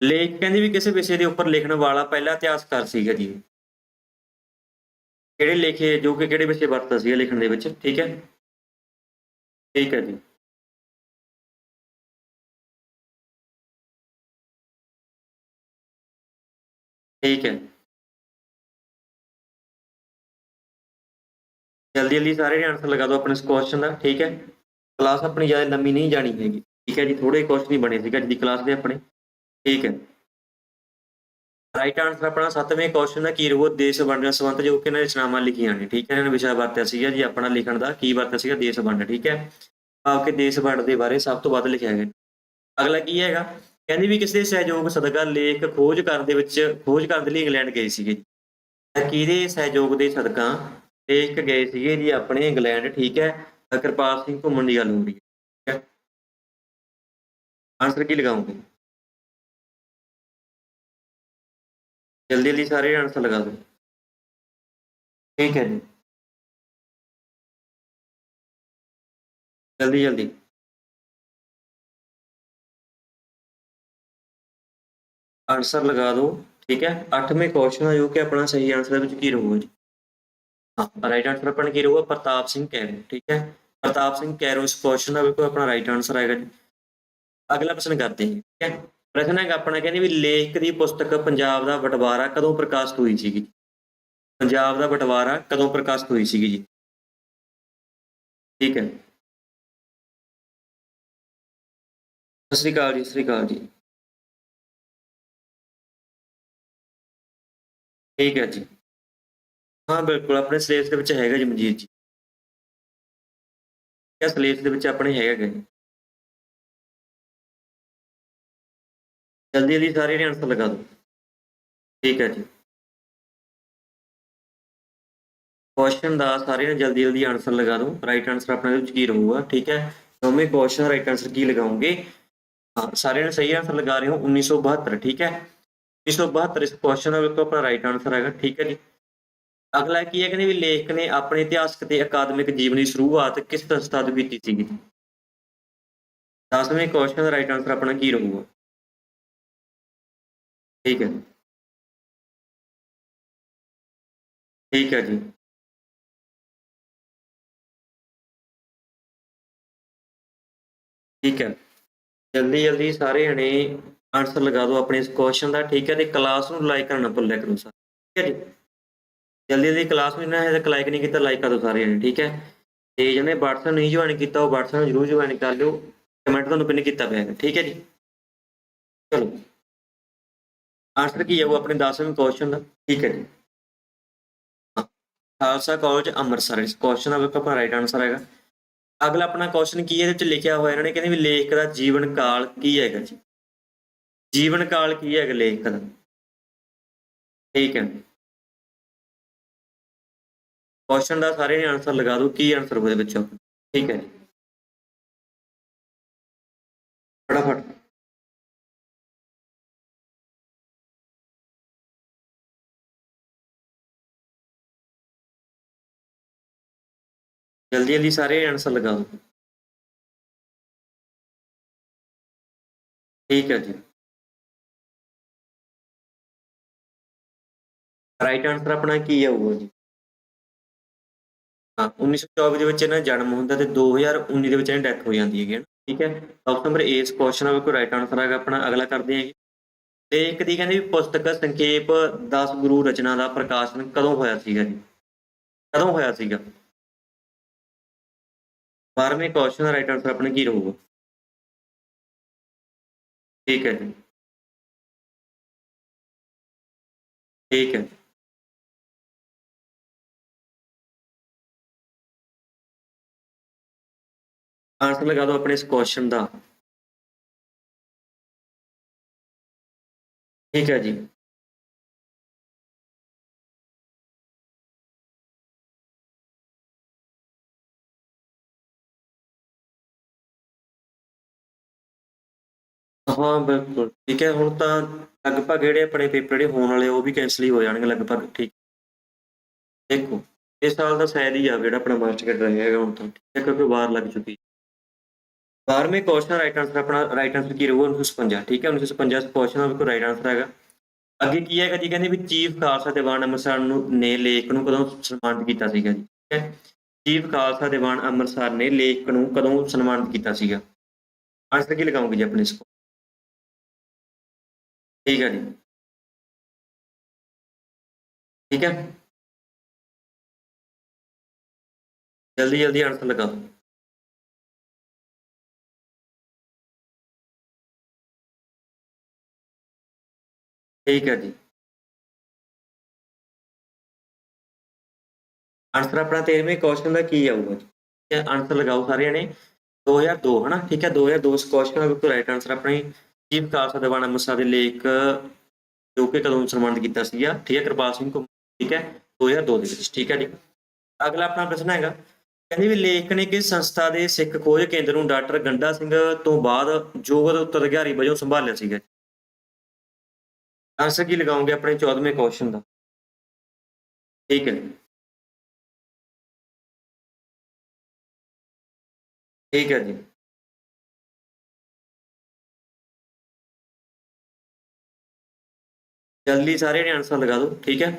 A: ਲੇਖ ਕਹਿੰਦੇ ਵੀ ਕਿਸੇ ਵਿਸ਼ੇ ਦੇ ਉੱਪਰ ਲਿਖਣ ਵਾਲਾ ਪਹਿਲਾ ਇਤਿਹਾਸਕਾਰ ਸੀਗਾ ਜੀ। ਕਿਹੜੇ ਲੇਖੇ, ਜੋ ਕਿ ਕਿਹੜੇ ਵਿਸ਼ੇ ਵਰਤਦਾ ਸੀਗਾ ਲਿਖਣ ਦੇ ਵਿੱਚ, ਠੀਕ ਹੈ? ਠੀਕ ਹੈ ਜੀ। ਠੀਕ ਹੈ ਜਲਦੀ ਜਲਦੀ ਸਾਰੇ ਆਨਸਰ ਲਗਾ ਦਿਓ ਆਪਣੇ ਇਸ ਕੁਐਸਚਨ ਦਾ, ਠੀਕ ਹੈ। ਕਲਾਸ ਆਪਣੀ ਜ਼ਿਆਦਾ ਲੰਮੀ ਨਹੀਂ ਜਾਣੀ ਹੈਗੀ। ਠੀਕ ਹੈ ਜੀ ਥੋੜੇ ਕੁਐਸਚਨ ਹੀ ਬਣੇ ਸੀਗਾ ਜੀ ਕਲਾਸ ਦੇ ਆਪਣੇ। ਠੀਕ ਹੈ। ਰਾਈਟ ਆਨਸਰ ਆਪਣਾ ਸੱਤਵੇਂ ਕੁਐਸਚਨ ਦਾ ਕੀ ਰਹੂਗਾ ਦੇਸ਼ ਵੰਡਣ ਸੰਬੰਧ ਜੋ ਕਿ ਇਹਨਾਂ ਰਚਨਾਵਾਂ ਲਿਖੀਆਂ ਨੇ, ਠੀਕ ਹੈ? ਇਹਨਾਂ ਨੇ ਵਿਸ਼ਾ ਵਰਤਿਆ ਸੀਗਾ ਜੀ, ਆਪਣਾ ਲਿਖਣ ਦਾ, ਕੀ ਵਰਤਿਆ ਸੀਗਾ? ਦੇਸ਼ ਵੰਡ, ਠੀਕ ਹੈ? ਭਾਵ ਕਿ ਦੇਸ਼ ਵੰਡ ਦੇ ਬਾਰੇ ਸਭ ਤੋਂ ਵੱਧ ਲਿਖਿਆ ਗਿਆ। ਅਗਲਾ ਕੀ ਹੈਗਾ? ਕਹਿੰਦੇ ਵੀ ਕਿਸੇ ਸਹਿਯੋਗ, ਸਦਕਾ, ਲੇਖ, ਖੋਜ ਕਰਨ ਦੇ ਵਿੱਚ, ਖੋਜ ਕਰਨ ਦੇ ਲਈ ਇੰਗਲੈਂਡ ਗਏ ਸੀਗੇ ਜੀ। ਤਾਂ ਕਿਹਦੇ ਸਹਿਯੋਗ ਦੇ ਸਦਕਾ ਲੇਖ ਗਏ ਸੀਗੇ ਜੀ? ਆਪਣੇ ਇੰਗਲੈਂਡ, ਠੀਕ ਹੈ? ਕਿਰਪਾਲ ਸਿੰਘ ਘੁੰਮਣ ਦੀ ਗੱਲ ਹੋ ਰਹੀ ਹੈ ਆਨਸਰ ਕੀ ਲਗਾਉਂਗੇ ਜਲਦੀ ਜਲਦੀ ਸਾਰੇ ਆਨਸਰ ਲਗਾ ਦਿਓ। ਠੀਕ ਹੈ ਜੀ। ਜਲਦੀ ਜਲਦੀ। ਆਨਸਰ ਲਗਾ ਦਿਓ, ਠੀਕ ਹੈ? 8ਵੇਂ ਕੁਐਸਚਨ ਦਾ ਜੋ ਕਿ ਆਪਣਾ ਸਹੀ ਆਨਸਰ ਦੇ ਵਿੱਚ ਕੀ ਰਹੂਗਾ ਜੀ? ਹਾਂ ਰਾਈਟ ਆਨਸਰ ਆਪਣਾ ਕੀ ਰਹੂਗਾ? ਪ੍ਰਤਾਪ ਸਿੰਘ ਕੈਰੋਂ ਠੀਕ ਹੈ? ਪ੍ਰਤਾਪ ਸਿੰਘ ਕੈਰੋ ਇਸ ਕੁਐਸਚਨ ਦਾ, ਬਿਲਕੁਲ ਆਪਣਾ ਰਾਈਟ ਆਨਸਰ ਆਏਗਾ ਜੀ। ਅਗਲਾ ਪ੍ਰਸ਼ਨ ਕਰਦੇ ਹਾਂ, ਠੀਕ ਹੈ? ਪ੍ਰਸ਼ਨ ਹੈਗਾ ਆਪਣਾ ਕਹਿੰਦੇ ਵੀ ਲੇਖਕ ਦੀ ਪੁਸਤਕ ਪੰਜਾਬ ਦਾ ਬਟਵਾਰਾ ਕਦੋਂ ਪ੍ਰਕਾਸ਼ਿਤ ਹੋਈ ਸੀਗੀ? ਪੰਜਾਬ ਦਾ ਬਟਵਾਰਾ ਕਦੋਂ ਪ੍ਰਕਾਸ਼ਿਤ ਹੋਈ ਸੀਗੀ ਜੀ? ਠੀਕ ਹੈ। ਸਤਿ ਸ਼੍ਰੀ ਅਕਾਲ ਜੀ, ਸਤਿ ਸ਼੍ਰੀ ਅਕਾਲ ਜੀ। ਠੀਕ ਹੈ ਜੀ। ਹਾਂ, ਬਿਲਕੁਲ, ਆਪਣੇ ਸਿਲੇਬਸ ਦੇ ਵਿੱਚ ਹੈਗਾ ਜੀ ਮਨਜੀਤ ਜੀ। ਇਹ ਸਿਲੇਬਸ ਦੇ ਵਿੱਚ ਆਪਣੇ ਹੈਗਾ? ਗਾ ਜੀ ਜਲਦੀ ਜਲਦੀ ਸਾਰੇ ਨੇ ਆਨਸਰ ਲਗਾ ਦਿਓ ਠੀਕ ਹੈ ਜੀ। ਕੁਐਸਚਨ ਦਾ ਸਾਰੇ ਨੇ ਜਲਦੀ ਜਲਦੀ ਆਨਸਰ ਲਗਾ ਦਿਓ ਰਾਈਟ ਆਨਸਰ ਆਪਣਾ ਦੇ ਵਿੱਚ ਕੀ ਰਹੂਗਾ, ਠੀਕ ਹੈ? ਦੋਵੇਂ ਕੁਐਸਚਨ ਰਾਈਟ ਆਨਸਰ ਕੀ ਲਗਾਉਂਗੇ ਹਾਂ ਸਾਰੇ ਨੇ ਸਹੀ ਆਨਸਰ ਲਗਾ ਰਹੇ ਹੋ 1972 ਠੀਕ ਹੈ? 1972 ਇਸ ਕੁਐਸਚਨ ਦਾ ਬਿਲਕੁਲ ਆਪਣਾ ਰਾਈਟ ਆਨਸਰ ਹੈਗਾ, ਠੀਕ ਹੈ ਜੀ। ਅਗਲਾ ਕੀ ਹੈ, ਕਹਿੰਦੇ ਵੀ ਲੇਖਕ ਨੇ ਆਪਣੇ ਇਤਿਹਾਸਕ ਤੇ ਅਕਾਦਮਿਕ ਜੀਵਨ ਦੀ ਸ਼ੁਰੂਆਤ ਕਿਸ ਸੰਸਥਾ ਤੋਂ ਕੀਤੀ ਸੀਗੀ? ਦਸਵੇਂ ਕੁਐਸਚਨ ਦਾ ਰਾਈਟ ਆਨਸਰ ਆਪਣਾ ਕੀ ਰਹੂਗਾ? ਠੀਕ ਹੈ ਠੀਕ ਹੈ ਜੀ। ਠੀਕ ਹੈ। ਜਲਦੀ ਜਲਦੀ ਸਾਰੇ ਜਣੇ ਆਨਸਰ ਲਗਾ ਦਿਓ ਆਪਣੇ ਇਸ ਕੁਐਸਚਨ ਦਾ, ਠੀਕ ਹੈ। ਤੇ ਕਲਾਸ ਨੂੰ ਲਾਈਕ ਕਰਨਾ ਭੁੱਲਿਆ ਕਰੋ ਸਰ। ਠੀਕ ਹੈ ਜੀ। ਜਲਦੀ ਜਲਦੀ ਕਲਾਸ ਨੂੰ ਨਾ ਹੈ ਲਾਈਕ ਨਹੀਂ ਕੀਤਾ ਲਾਈਕ ਕਰ ਦਿਓ ਸਾਰੇ ਜਣੇ, ਠੀਕ ਹੈ। ਤੇ ਜਿਹਨੇ WhatsApp ਨਹੀਂ ਜੁਆਇਨ ਕੀਤਾ, ਉਹ WhatsApp ਨੂੰ ਜਰੂਰ ਜੁਆਇਨ ਕਰ ਲਿਓ। ਕਮੈਂਟ ਤੁਹਾਨੂੰ ਪਿੰਨ ਕੀਤਾ ਪਿਆ ਹੈ ਠੀਕ ਹੈ ਜੀ। ਆਨਸਰ ਕੀ ਹੈ ਉਹ ਆਪਣੇ 10ਵੇਂ ਕੁਐਸਚਨ ਦਾ? ਠੀਕ ਹੈ ਜੀ। ਖਾਲਸਾ ਕਾਲਜ ਅੰਮ੍ਰਿਤਸਰ ਇਸ ਕੁਐਸਚਨ ਦਾ ਬਿਲਕੁਲ ਆਪਣਾ ਰਾਈਟ ਆਨਸਰ ਹੈਗਾ। ਅਗਲਾ ਆਪਣਾ ਕੁਐਸਚਨ ਕੀ ਹੈ? ਇਹਦੇ ਵਿੱਚ ਲਿਖਿਆ ਹੋਇਆ ਇਹਨਾਂ ਨੇ ਕਹਿੰਦੇ ਵੀ ਲੇਖਕ ਦਾ ਜੀਵਨ ਕਾਲ ਕੀ ਹੈਗਾ ਜੀ? ਜੀਵਨ ਕਾਲ ਕੀ ਹੈਗਾ ਲੇਖਕ ਦਾ? ਠੀਕ ਹੈ। ਕੁਐਸਚਨ ਦਾ ਸਾਰੇ ਨੇ ਆਨਸਰ ਲਗਾ ਦਿਓ। ਕੀ ਆਨਸਰ ਹੋਵੇ ਵਿੱਚੋਂ? ਠੀਕ ਹੈ ਜੀ। ਫਟਾਫਟ। ਜਲਦੀ ਜਲਦੀ ਸਾਰੇ ਆਨਸਰ ਲਗਾ ਦਿਓ। ਠੀਕ ਹੈ ਜੀ। ਰਾਈਟ ਆਨਸਰ ਆਪਣਾ ਕੀ ਆਊਗਾ ਜੀ? ਹਾਂ 1924 ਦੇ ਵਿੱਚ ਇਹਨਾਂ ਦਾ ਜਨਮ ਹੁੰਦਾ ਤੇ 2019 ਦੇ ਵਿੱਚ ਇਹਨਾਂ ਦੀ ਡੈਥ ਹੋ ਜਾਂਦੀ ਹੈਗੀ ਠੀਕ ਹੈ? ਆਪਸ਼ਨ ਨੰਬਰ ਏ ਇਸ ਕੁਐਸਚਨ ਦਾ ਕੋਈ ਰਾਈਟ ਆਨਸਰ ਹੈਗਾ, ਆਪਣਾ ਅਗਲਾ ਕਰਦੇ ਹਾਂ ਤੇ ਇੱਕ ਦੀ ਕਹਿੰਦੇ ਵੀ ਪੁਸਤਕ ਸੰਖੇਪ 10 ਗੁਰੂ ਰਚਨਾ ਦਾ ਪ੍ਰਕਾਸ਼ਨ ਕਦੋਂ ਹੋਇਆ ਸੀਗਾ ਜੀ? ਕਦੋਂ ਹੋਇਆ ਸੀਗਾ? 12ਵੇਂ ਕੁਐਸਚਨ ਦਾ ਰਾਈਟ ਆਨਸਰ ਆਪਣਾ ਕੀ ਰਹੂਗਾ? ਠੀਕ ਹੈ ਜੀ। ਠੀਕ ਹੈ ਆਨਸਰ ਲਗਾ ਦਿਓ ਆਪਣੇ ਇਸ ਕੁਐਸਚਨ ਦਾ। ਠੀਕ ਹੈ ਜੀ। ਹਾਂ, ਬਿਲਕੁਲ। ਠੀਕ ਹੈ, ਹੁਣ ਤਾਂ ਲਗਭਗ ਜਿਹੜੇ ਆਪਣੇ ਪੇਪਰ ਜਿਹੜੇ ਹੋਣ ਵਾਲੇ ਉਹ ਵੀ ਕੈਨਸਲ ਹੀ ਹੋ ਜਾਣਗੇ ਲਗਭਗ, ਠੀਕ। ਦੇਖੋ, ਇਸ ਸਾਲ ਦਾ ਸ਼ਾਇਦ ਹੀ ਆ ਜਿਹੜਾ ਆਪਣਾ ਮਾਸਟਰ ਕੱਟ ਹੈਗਾ ਹੁਣ ਤਾਂ, ਠੀਕ ਹੈ, ਕਿਉਂਕਿ ਵਾਰ ਲੱਗ ਚੁੱਕੀ 12ਵੇਂ ਕੁਐਸਚਨ ਰਾਈਟ ਆਨਸਰ ਆਪਣਾ ਰਾਈਟ ਆਨਸਰ ਕੀ ਰਹੂਗਾ? 1956 ਠੀਕ ਹੈ 1956 ਇਸ ਕੁਐਸਚਨ ਦਾ ਰਾਈਟ ਆਨਸਰ ਹੈਗਾ। ਅੱਗੇ ਕੀ ਹੈਗਾ ਜੀ? ਕਹਿੰਦੇ ਵੀ ਚੀਫ ਖਾਲਸਾ ਦੀਵਾਨ ਅੰਮ੍ਰਿਤਸਰ ਨੂੰ, ਨੇ ਲੇਖ ਨੂੰ ਕਦੋਂ ਸਨਮਾਨਿਤ ਕੀਤਾ ਸੀਗਾ ਜੀ? ਠੀਕ ਹੈ ਚੀਫ ਖਾਲਸਾ ਦੀਵਾਨ ਅੰਮ੍ਰਿਤਸਰ ਨੇ ਲੇਖ ਨੂੰ ਕਦੋਂ ਸਨਮਾਨਿਤ ਕੀਤਾ ਸੀਗਾ? ਆਨਸਰ ਕੀ ਲਗਾਉਂਗੇ ਜੀ ਆਪਣੇ ਇਸ ਠੀਕ ਹੈ ਜੀ। ਠੀਕ ਹੈ। ਜਲਦੀ ਜਲਦੀ ਆਨਸਰ ਲਗਾ ਦਿਓ। ਠੀਕ ਹੈ ਜੀ। ਆਨਸਰ ਆਪਣਾ 13ਵੇਂ ਕੁਐਸਚਨ ਦਾ ਕੀ ਆਊਗਾ ਠੀਕ ਹੈ ਆਨਸਰ ਲਗਾਓ ਸਾਰੇ ਜਣੇ 2002 ਹਨਾ? ਠੀਕ ਹੈ 2002 ਇਸ ਕੁਐਸਚਨ ਦਾ ਬਿਲਕੁਲ ਰਾਈਟ ਆਨਸਰ ਆਪਣੀ ਚੀਫ ਖਾਲਸਾ ਦੀਵਾਨ ਅੰਮ੍ਰਿਤਸਰ ਦੇ ਲੇਖ ਜੋ ਕਿ ਕਦੋਂ ਸਨਮਾਨਿਤ ਕੀਤਾ ਸੀਗਾ, ਠੀਕ ਹੈ, ਕਿਰਪਾਲ ਸਿੰਘ ਘੁੰਮ, ਠੀਕ ਹੈ 2002 ਦੇ ਵਿੱਚ, ਠੀਕ ਹੈ ਜੀ। ਅਗਲਾ ਆਪਣਾ ਪ੍ਰਸ਼ਨ ਹੈਗਾ, ਕਹਿੰਦੇ ਵੀ ਲੇਖ ਨੇ ਕਿਸ ਸੰਸਥਾ ਦੇ ਸਿੱਖ ਖੋਜ ਕੇਂਦਰ ਨੂੰ ਡਾਕਟਰ ਗੰਡਾ ਸਿੰਘ ਤੋਂ ਬਾਅਦ ਜੋਗਰ ਉੱਤਰ ਅਧਿਕਾਰੀ ਵਜੋਂ ਸੰਭਾਲਿਆ ਸੀਗਾ? ਆਨਸਰ ਕੀ ਲਗਾਉਂਗੇ ਆਪਣੇ 14ਵੇਂ ਕੁਐਸਚਨ ਦਾ? ਠੀਕ ਹੈ ਠੀਕ ਹੈ ਜੀ। ਜਲਦੀ ਸਾਰੇ ਨੇ ਆਨਸਰ ਲਗਾ ਦਿਓ, ਠੀਕ ਹੈ?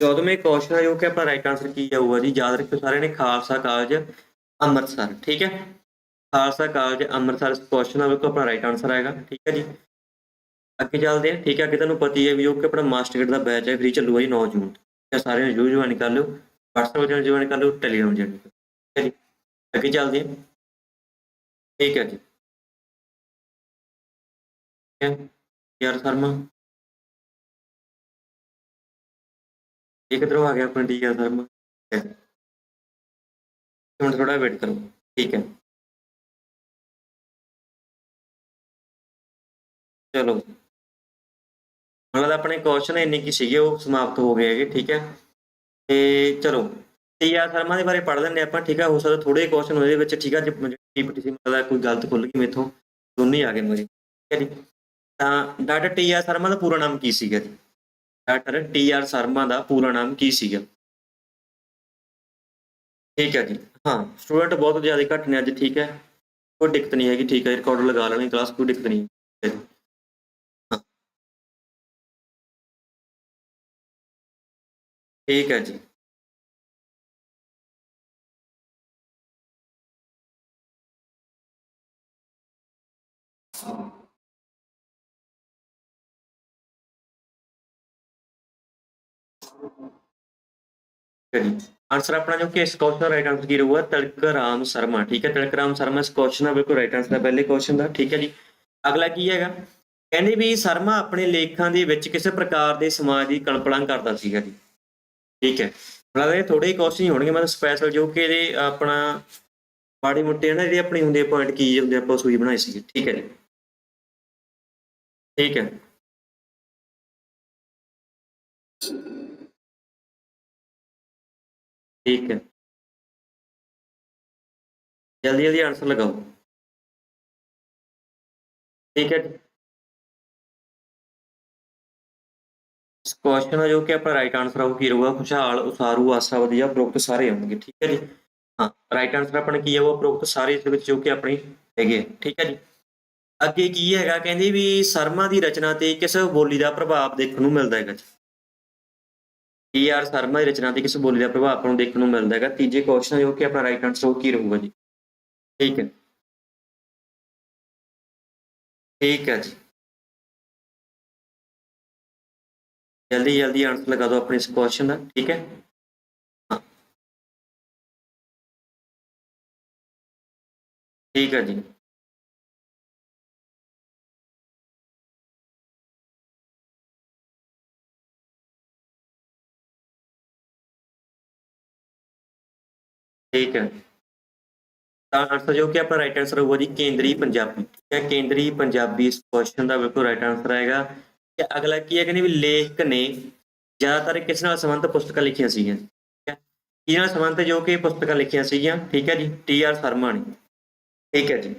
A: 14ਵੇਂ ਕੁਐਸਚਨ ਆ ਜੋ ਕਿ ਆਪਣਾ ਰਾਈਟ ਆਨਸਰ ਕੀ ਆਊਗਾ ਜੀ? ਯਾਦ ਰੱਖਿਓ ਸਾਰਿਆਂ ਨੇ ਖਾਲਸਾ ਕਾਲਜ, ਅੰਮ੍ਰਿਤਸਰ, ਠੀਕ ਹੈ? ਖਾਲਸਾ ਕਾਲਜ, ਅੰਮ੍ਰਿਤਸਰ, ਇਸ ਕੁਐਸਚਨ ਦਾ ਬਿਲਕੁਲ ਆਪਣਾ ਰਾਈਟ ਆਨਸਰ ਆਏਗਾ, ਠੀਕ ਹੈ ਜੀ? ਅੱਗੇ ਚੱਲਦੇ ਹਾਂ, ਠੀਕ ਹੈ? ਅੱਗੇ ਤੁਹਾਨੂੰ ਪਤਾ ਹੀ ਹੈ ਵੀ ਜੋ ਕਿ ਆਪਣਾ ਮਾਸਟਰ ਗ੍ਰੇਡ ਦਾ ਬੈਚ ਹੈ ਫ੍ਰੀ ਚੱਲੂਗਾ ਜੀ 9 ਜੂਨ ਤੋਂ। ਸਾਰਿਆਂ ਨੇ ਜਰੂਰ ਜੁਆਇਨ ਕਰ ਲਿਓ। WhatsApp ਚੈਨਲ ਜੁਆਇਨ ਕਰ ਲਿਓ ਟੈਲੀਗ੍ਰਾਮ ਚੈਨਲ ਠੀਕ ਹੈ ਜੀ? ਅੱਗੇ ਚੱਲਦੇ ਹਾਂ। ਠੀਕ ਹੈ ਜੀ। ਯਾਰ ਸ਼ਰਮਾ। ਇਹ ਕਿਧਰੋਂ ਆ ਗਿਆ ਆਪਣਾ ਡੀ ਆਰ ਸ਼ਰਮਾ। ਠੀਕ ਹੈ। ਹੁਣ ਥੋੜਾ ਵੇਟ ਕਰੋ। ਠੀਕ ਹੈ। ਚਲੋ। ਮਤਲਬ ਆਪਣੇ ਕੁਐਸਚਨ ਇੰਨੇ ਕੀ ਸੀਗੇ, ਉਹ ਸਮਾਪਤ ਹੋ ਗਏ ਹੈਗੇ, ਠੀਕ ਹੈ। ਤੇ ਚਲੋ। ਟੀ ਆਰ ਸ਼ਰਮਾ ਦੇ ਬਾਰੇ ਪੜ੍ਹ ਲੈਂਦੇ ਆਪਾਂ, ਠੀਕ ਆ, ਹੋ ਸਕਦਾ ਥੋੜੇ ਕੁਐਸਚਨ ਉਹਦੇ ਵਿੱਚ ਠੀਕ ਹੈ ਜੇ ਪੀਪੀਟੀ ਮਤਲਬ ਕੋਈ ਗਲਤ ਖੁੱਲ ਗਈ ਮੇਥੋਂ, ਦੋਨੇ ਆ ਗਏ ਮੇਰੇ, ਠੀਕ ਹੈ ਜੀ? ਤਾਂ ਡਾਕਟਰ ਟੀ ਆਰ ਸ਼ਰਮਾ ਦਾ ਪੂਰਾ ਨਾਮ ਕੀ ਸੀਗਾ ਜੀ? ਡਾਕਟਰ ਟੀ ਆਰ ਸ਼ਰਮਾ ਦਾ ਪੂਰਾ ਨਾਮ ਕੀ ਸੀਗਾ? ਠੀਕ ਹੈ ਜੀ, ਹਾਂ, ਸਟੂਡੈਂਟ ਬਹੁਤ ਜ਼ਿਆਦਾ ਘੱਟ ਨੇ ਅੱਜ, ਠੀਕ ਹੈ ਕੋਈ ਦਿੱਕਤ ਨਹੀਂ ਹੈਗੀ, ਠੀਕ ਹੈ ਰਿਕਾਰਡ ਲਗਾ ਲੈਣੀ ਕਲਾਸ ਕੋਈ ਦਿੱਕਤ ਨਹੀਂ ਹੈ ਜੀ। ਹਾਂ। ਠੀਕ ਹੈ ਜੀ। ਠੀਕ ਹੈ ਜੀ ਆਨਸਰ ਆਪਣਾ ਜੋ ਕਿ ਇਸ ਕੁਐਸਚਨ ਦਾ ਰਾਈਟ ਆਨਸਰ ਕੀ ਰਹੂਗਾ? ਤਲਕ ਰਾਮ ਸ਼ਰਮਾ, ਠੀਕ ਹੈ? ਤਲਕ ਰਾਮ ਸ਼ਰਮਾ ਦਾ ਬਿਲਕੁਲ ਰਾਈਟ ਆਨਸਰ ਹੈ ਪਹਿਲੇ ਕੁਐਸਚਨ ਦਾ, ਠੀਕ ਹੈ ਜੀ? ਅਗਲਾ ਕੀ ਹੈਗਾ? ਕਹਿੰਦੇ ਵੀ ਸ਼ਰਮਾ ਆਪਣੇ ਲੇਖਾਂ ਦੇ ਵਿੱਚ ਕਿਸੇ ਪ੍ਰਕਾਰ ਦੇ ਸਮਾਜ ਦੀ ਕਲਪਨਾ ਕਰਦਾ ਸੀਗਾ ਜੀ। ਠੀਕ ਹੈ। ਮਤਲਬ ਇਹ ਥੋੜੇ ਕੁਐਸਚਨ ਹੀ ਹੋਣਗੇ, ਮਤਲਬ ਸਪੈਸ਼ਲ ਜੋ ਕਿ ਇਹਦੇ ਆਪਣਾ ਮਾੜੀ ਮੋਟੇ ਨਾ ਜਿਹੜੀ ਆਪਣੇ ਹੁੰਦੇ ਪੁਆਇੰਟ ਕੀ ਹੁੰਦੇ ਆਪਾਂ ਸੂਈ ਬਣਾਈ ਸੀ ਠੀਕ ਹੈ ਜੀ? ਠੀਕ ਹੈ। ਠੀਕ ਹੈ। ਜਲਦੀ ਜਲਦੀ ਆਨਸਰ ਲਗਾਓ। ਠੀਕ ਹੈ ਜੀ। ਇਸ ਕੁਐਸਚਨ ਦਾ ਜੋ ਕਿ ਆਪਣਾ ਰਾਈਟ ਆਨਸਰ ਆਊ ਕੀ ਰਹੂਗਾ? ਖੁਸ਼ਹਾਲ ਉਸਾਰੂ ਆਸਾ ਵਧੀਆ ਉਪਰੋਕਤ ਸਾਰੇ ਆਉਣਗੇ ਠੀਕ ਹੈ ਜੀ। ਹਾਂ ਰਾਈਟ ਆਨਸਰ ਆਪਣਾ ਕੀ ਹੈ ਉਹ ਸਾਰੇ ਇਸ ਦੇ ਵਿੱਚ ਜੋ ਕਿ ਆਪਣੀ ਹੈਗੇ ਆ, ਠੀਕ ਹੈ ਜੀ। ਅੱਗੇ ਕੀ ਹੈਗਾ, ਕਹਿੰਦੇ ਵੀ ਸ਼ਰਮਾ ਦੀ ਰਚਨਾ ਤੇ ਕਿਸ ਬੋਲੀ ਦਾ ਪ੍ਰਭਾਵ ਦੇਖਣ ਨੂੰ ਮਿਲਦਾ ਹੈਗਾ ਜੀ। ਟੀ ਆਰ ਸ਼ਰਮਾ ਦੀ ਰਚਨਾ ਤੇ ਕਿਸ ਬੋਲੀ ਦਾ ਪ੍ਰਭਾਵ ਆਪਾਂ ਨੂੰ ਦੇਖਣ ਨੂੰ ਮਿਲਦਾ ਹੈਗਾ? ਤੀਜੇ ਕੁਐਸਚਨ ਜੋ ਕਿ ਆਪਣਾ ਰਾਈਟ ਆਨਸਰ ਉਹ ਕੀ ਰਹੂਗਾ ਜੀ? ਠੀਕ ਹੈ। ਠੀਕ ਹੈ ਜੀ। ਜਲਦੀ ਜਲਦੀ ਆਨਸਰ ਲਗਾ ਦਿਓ ਆਪਣੇ ਇਸ ਕੁਐਸਚਨ ਦਾ, ਠੀਕ ਹੈ ਹਾਂ? ਠੀਕ ਹੈ ਜੀ। ਠੀਕ ਹੈ। ਤਾਂ ਆਨਸਰ ਜੋ ਕਿ ਆਪਣਾ ਰਾਈਟ ਆਨਸਰ ਹੋਊਗਾ ਜੀ, ਕੇਂਦਰੀ ਪੰਜਾਬੀ। ਠੀਕ ਹੈ, ਕੇਂਦਰੀ ਪੰਜਾਬੀ ਇਸ ਕੁਐਸਚਨ ਦਾ ਬਿਲਕੁਲ ਰਾਈਟ ਆਨਸਰ ਆਏਗਾ। ਕਿ ਅਗਲਾ ਕੀ ਹੈ ਕਹਿੰਦੇ ਵੀ ਲੇਖਕ ਨੇ ਜ਼ਿਆਦਾਤਰ ਕਿਸ ਨਾਲ ਸੰਬੰਧਿਤ ਪੁਸਤਕਾਂ ਲਿਖੀਆਂ ਸੀਗੀਆਂ? ਠੀਕ ਹੈ, ਕਿਹਦੇ ਨਾਲ ਸੰਬੰਧਿਤ ਜੋ ਕਿ ਪੁਸਤਕਾਂ ਲਿਖੀਆਂ ਸੀਗੀਆਂ? ਠੀਕ ਹੈ ਜੀ, ਟੀ ਆਰ ਸ਼ਰਮਾ ਨੇ। ਠੀਕ ਹੈ ਜੀ।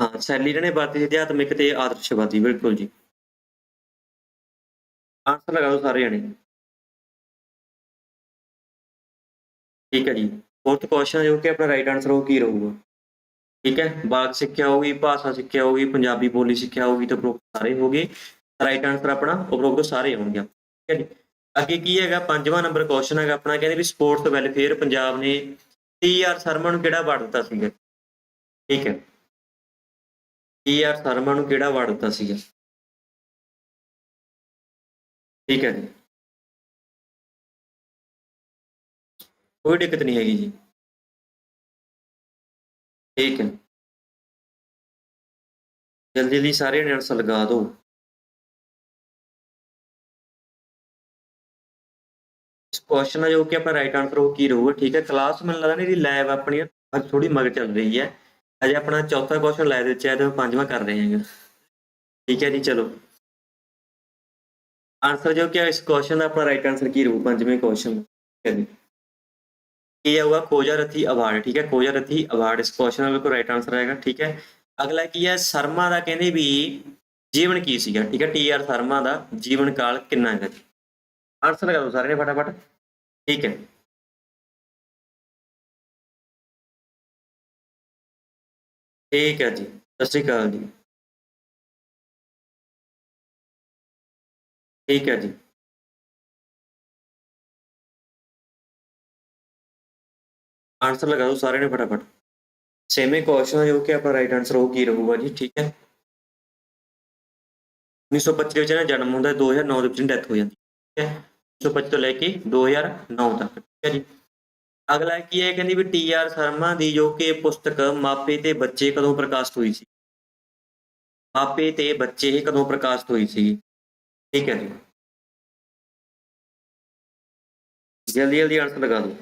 A: ਹਾਂ, ਸ਼ੈਲੀ ਨੇ ਬਾਤੀ ਅਧਿਆਤਮਿਕ ਤੇ ਆਦਰਸ਼ਵਾਦੀ, ਬਿਲਕੁਲ ਜੀ। ਆਨਸਰ ਲਗਾ ਦਿਓ ਸਾਰੇ ਜਣੇ ਠੀਕ ਹੈ ਜੀ। ਫੋਰਥ ਕੁਐਸਚਨ ਜੋ ਕਿ ਆਪਣਾ ਰਾਈਟ ਆਨਸਰ ਉਹ ਕੀ ਰਹੂਗਾ? ਠੀਕ ਹੈ। ਬਾਗ ਸਿੱਖਿਆ ਹੋਗੀ ਭਾਸ਼ਾ ਸਿੱਖਿਆ ਹੋਗੀ ਪੰਜਾਬੀ ਬੋਲੀ ਸਿੱਖਿਆ ਹੋਗੀ ਤਾਂ ਉਪਰੋਕਤ ਸਾਰੇ ਹੋ ਗਏ। ਰਾਈਟ ਆਨਸਰ ਆਪਣਾ ਉਪਰੋਕਤ ਸਾਰੇ ਹੋਣਗੇ ਠੀਕ ਹੈ ਜੀ। ਅੱਗੇ ਕੀ ਹੈਗਾ? ਪੰਜਵਾਂ ਨੰਬਰ ਕੁਐਸਚਨ ਹੈਗਾ ਆਪਣਾ। ਕਹਿੰਦੇ ਵੀ ਸਪੋਰਟਸ ਵੈਲਫੇਅਰ ਪੰਜਾਬ ਨੇ ਟੀ ਆਰ ਸ਼ਰਮਾ ਨੂੰ ਕਿਹੜਾ ਅਵਾਰਡ ਦਿੱਤਾ ਸੀਗਾ? ਠੀਕ ਹੈ। ਟੀ ਆਰ ਸ਼ਰਮਾ ਨੂੰ ਕਿਹੜਾ ਅਵਾਰਡ ਦਿੱਤਾ ਸੀਗਾ? ਠੀਕ ਹੈ ਜੀ। ਕੋਈ ਦਿੱਕਤ ਨਹੀਂ ਹੈਗੀ ਜੀ। ਠੀਕ ਹੈ। ਜਲਦੀ ਜਲਦੀ ਸਾਰੇ ਨੇ ਆਨਸਰ ਲਗਾ ਦਿਓ ਇਸ ਕੁਐਸਚਨ ਦਾ ਜੋ ਕਿ ਆਪਣਾ ਰਾਈਟ ਆਨਸਰ ਉਹ ਕੀ ਰਹੂਗਾ? ਠੀਕ ਹੈ। ਕਲਾਸ ਮੈਨੂੰ ਲੱਗਦਾ ਨਹੀਂ ਇਹਦੀ ਲਾਈਵ ਆਪਣੀ ਅੱਜ ਥੋੜੀ ਮਗਰ ਚੱਲ ਰਹੀ ਹੈ। ਅਜੇ ਆਪਣਾ ਚੌਥਾ ਕੁਐਸਚਨ ਲਾਈਵ ਵਿੱਚ ਹੈ ਤੇ ਪੰਜਵਾਂ ਕਰ ਰਹੇ ਹਾਂ ਠੀਕ ਹੈ ਜੀ, ਚਲੋ। ਆਨਸਰ ਜੋ ਕਿ ਇਸ ਕੁਐਸਚਨ ਦਾ ਆਪਣਾ ਰਾਈਟ ਆਨਸਰ ਕੀ ਰਹੂ? ਪੰਜਵੇਂ ਕੁਐਸਚਨ ਠੀਕ ਹੈ ਜੀ ਇਹ ਆਊਗਾ ਕੋਜਾ ਰਥੀ ਅਵਾਰਡ ਠੀਕ ਹੈ? ਕੋਜਾ ਰਥੀ ਅਵਾਰਡ ਇਸ ਕੁਐਸਚਨ ਦਾ ਬਿਲਕੁਲ ਰਾਈਟ ਆਨਸਰ ਆਏਗਾ ਅਗਲਾ ਕੀ ਹੈ? ਸ਼ਰਮਾ ਦਾ ਕਹਿੰਦੇ ਵੀ ਜੀਵਨ ਕੀ ਸੀਗਾ? ਠੀਕ ਹੈ? ਟੀ ਆਰ ਸ਼ਰਮਾ ਦਾ ਜੀਵਨ ਕਾਲ ਕਿੰਨਾ ਹੈਗਾ ਆਨਸਰ ਲਗਾ ਦਿਓ ਸਾਰੇ ਨੇ ਫਟਾਫਟ। ਠੀਕ ਹੈ। ਠੀਕ ਹੈ ਜੀ। ਸਤਿ ਸ਼੍ਰੀ ਅਕਾਲ ਜੀ। ਠੀਕ ਹੈ ਜੀ। ਆਨਸਰ ਲਗਾ ਦਿਓ ਸਾਰਿਆਂ ਨੇ ਫਟਾਫਟ। ਸੇਮੇ ਕੁਐਸਚਨ ਜੋ ਕਿ ਆਪਣਾ ਰਾਈਟ ਆਨਸਰ ਉਹ ਕੀ ਰਹੂਗਾ ਜੀ, ਠੀਕ ਹੈ? 1925 ਵਿੱਚ ਇਹਨਾਂ ਜਨਮ ਹੁੰਦਾ ਹੈ 2009 ਦੇ ਵਿੱਚ ਡੈਥ ਹੋ ਜਾਂਦੀ ਹੈ? ਠੀਕ ਹੈ 1925 ਤੋਂ ਲੈ ਕੇ 2009 ਤੱਕ, ਠੀਕ ਹੈ ਜੀ? ਅਗਲਾ ਕੀ ਹੈ ਕਹਿੰਦੀ ਵੀ ਟੀ ਆਰ ਸ਼ਰਮਾ ਦੀ ਜੋ ਕਿ ਪੁਸਤਕ ਮਾਪੇ ਤੇ ਬੱਚੇ ਕਦੋਂ ਪ੍ਰਕਾਸ਼ਿਤ ਹੋਈ ਸੀ? ਮਾਪੇ ਤੇ ਬੱਚੇ ਹੀ ਕਦੋਂ ਪ੍ਰਕਾਸ਼ਿਤ ਹੋਈ ਸੀ? ਠੀਕ ਹੈ ਜੀ। ਜਲਦੀ ਜਲਦੀ ਆਨਸਰ ਲਗਾ ਦਿਓ।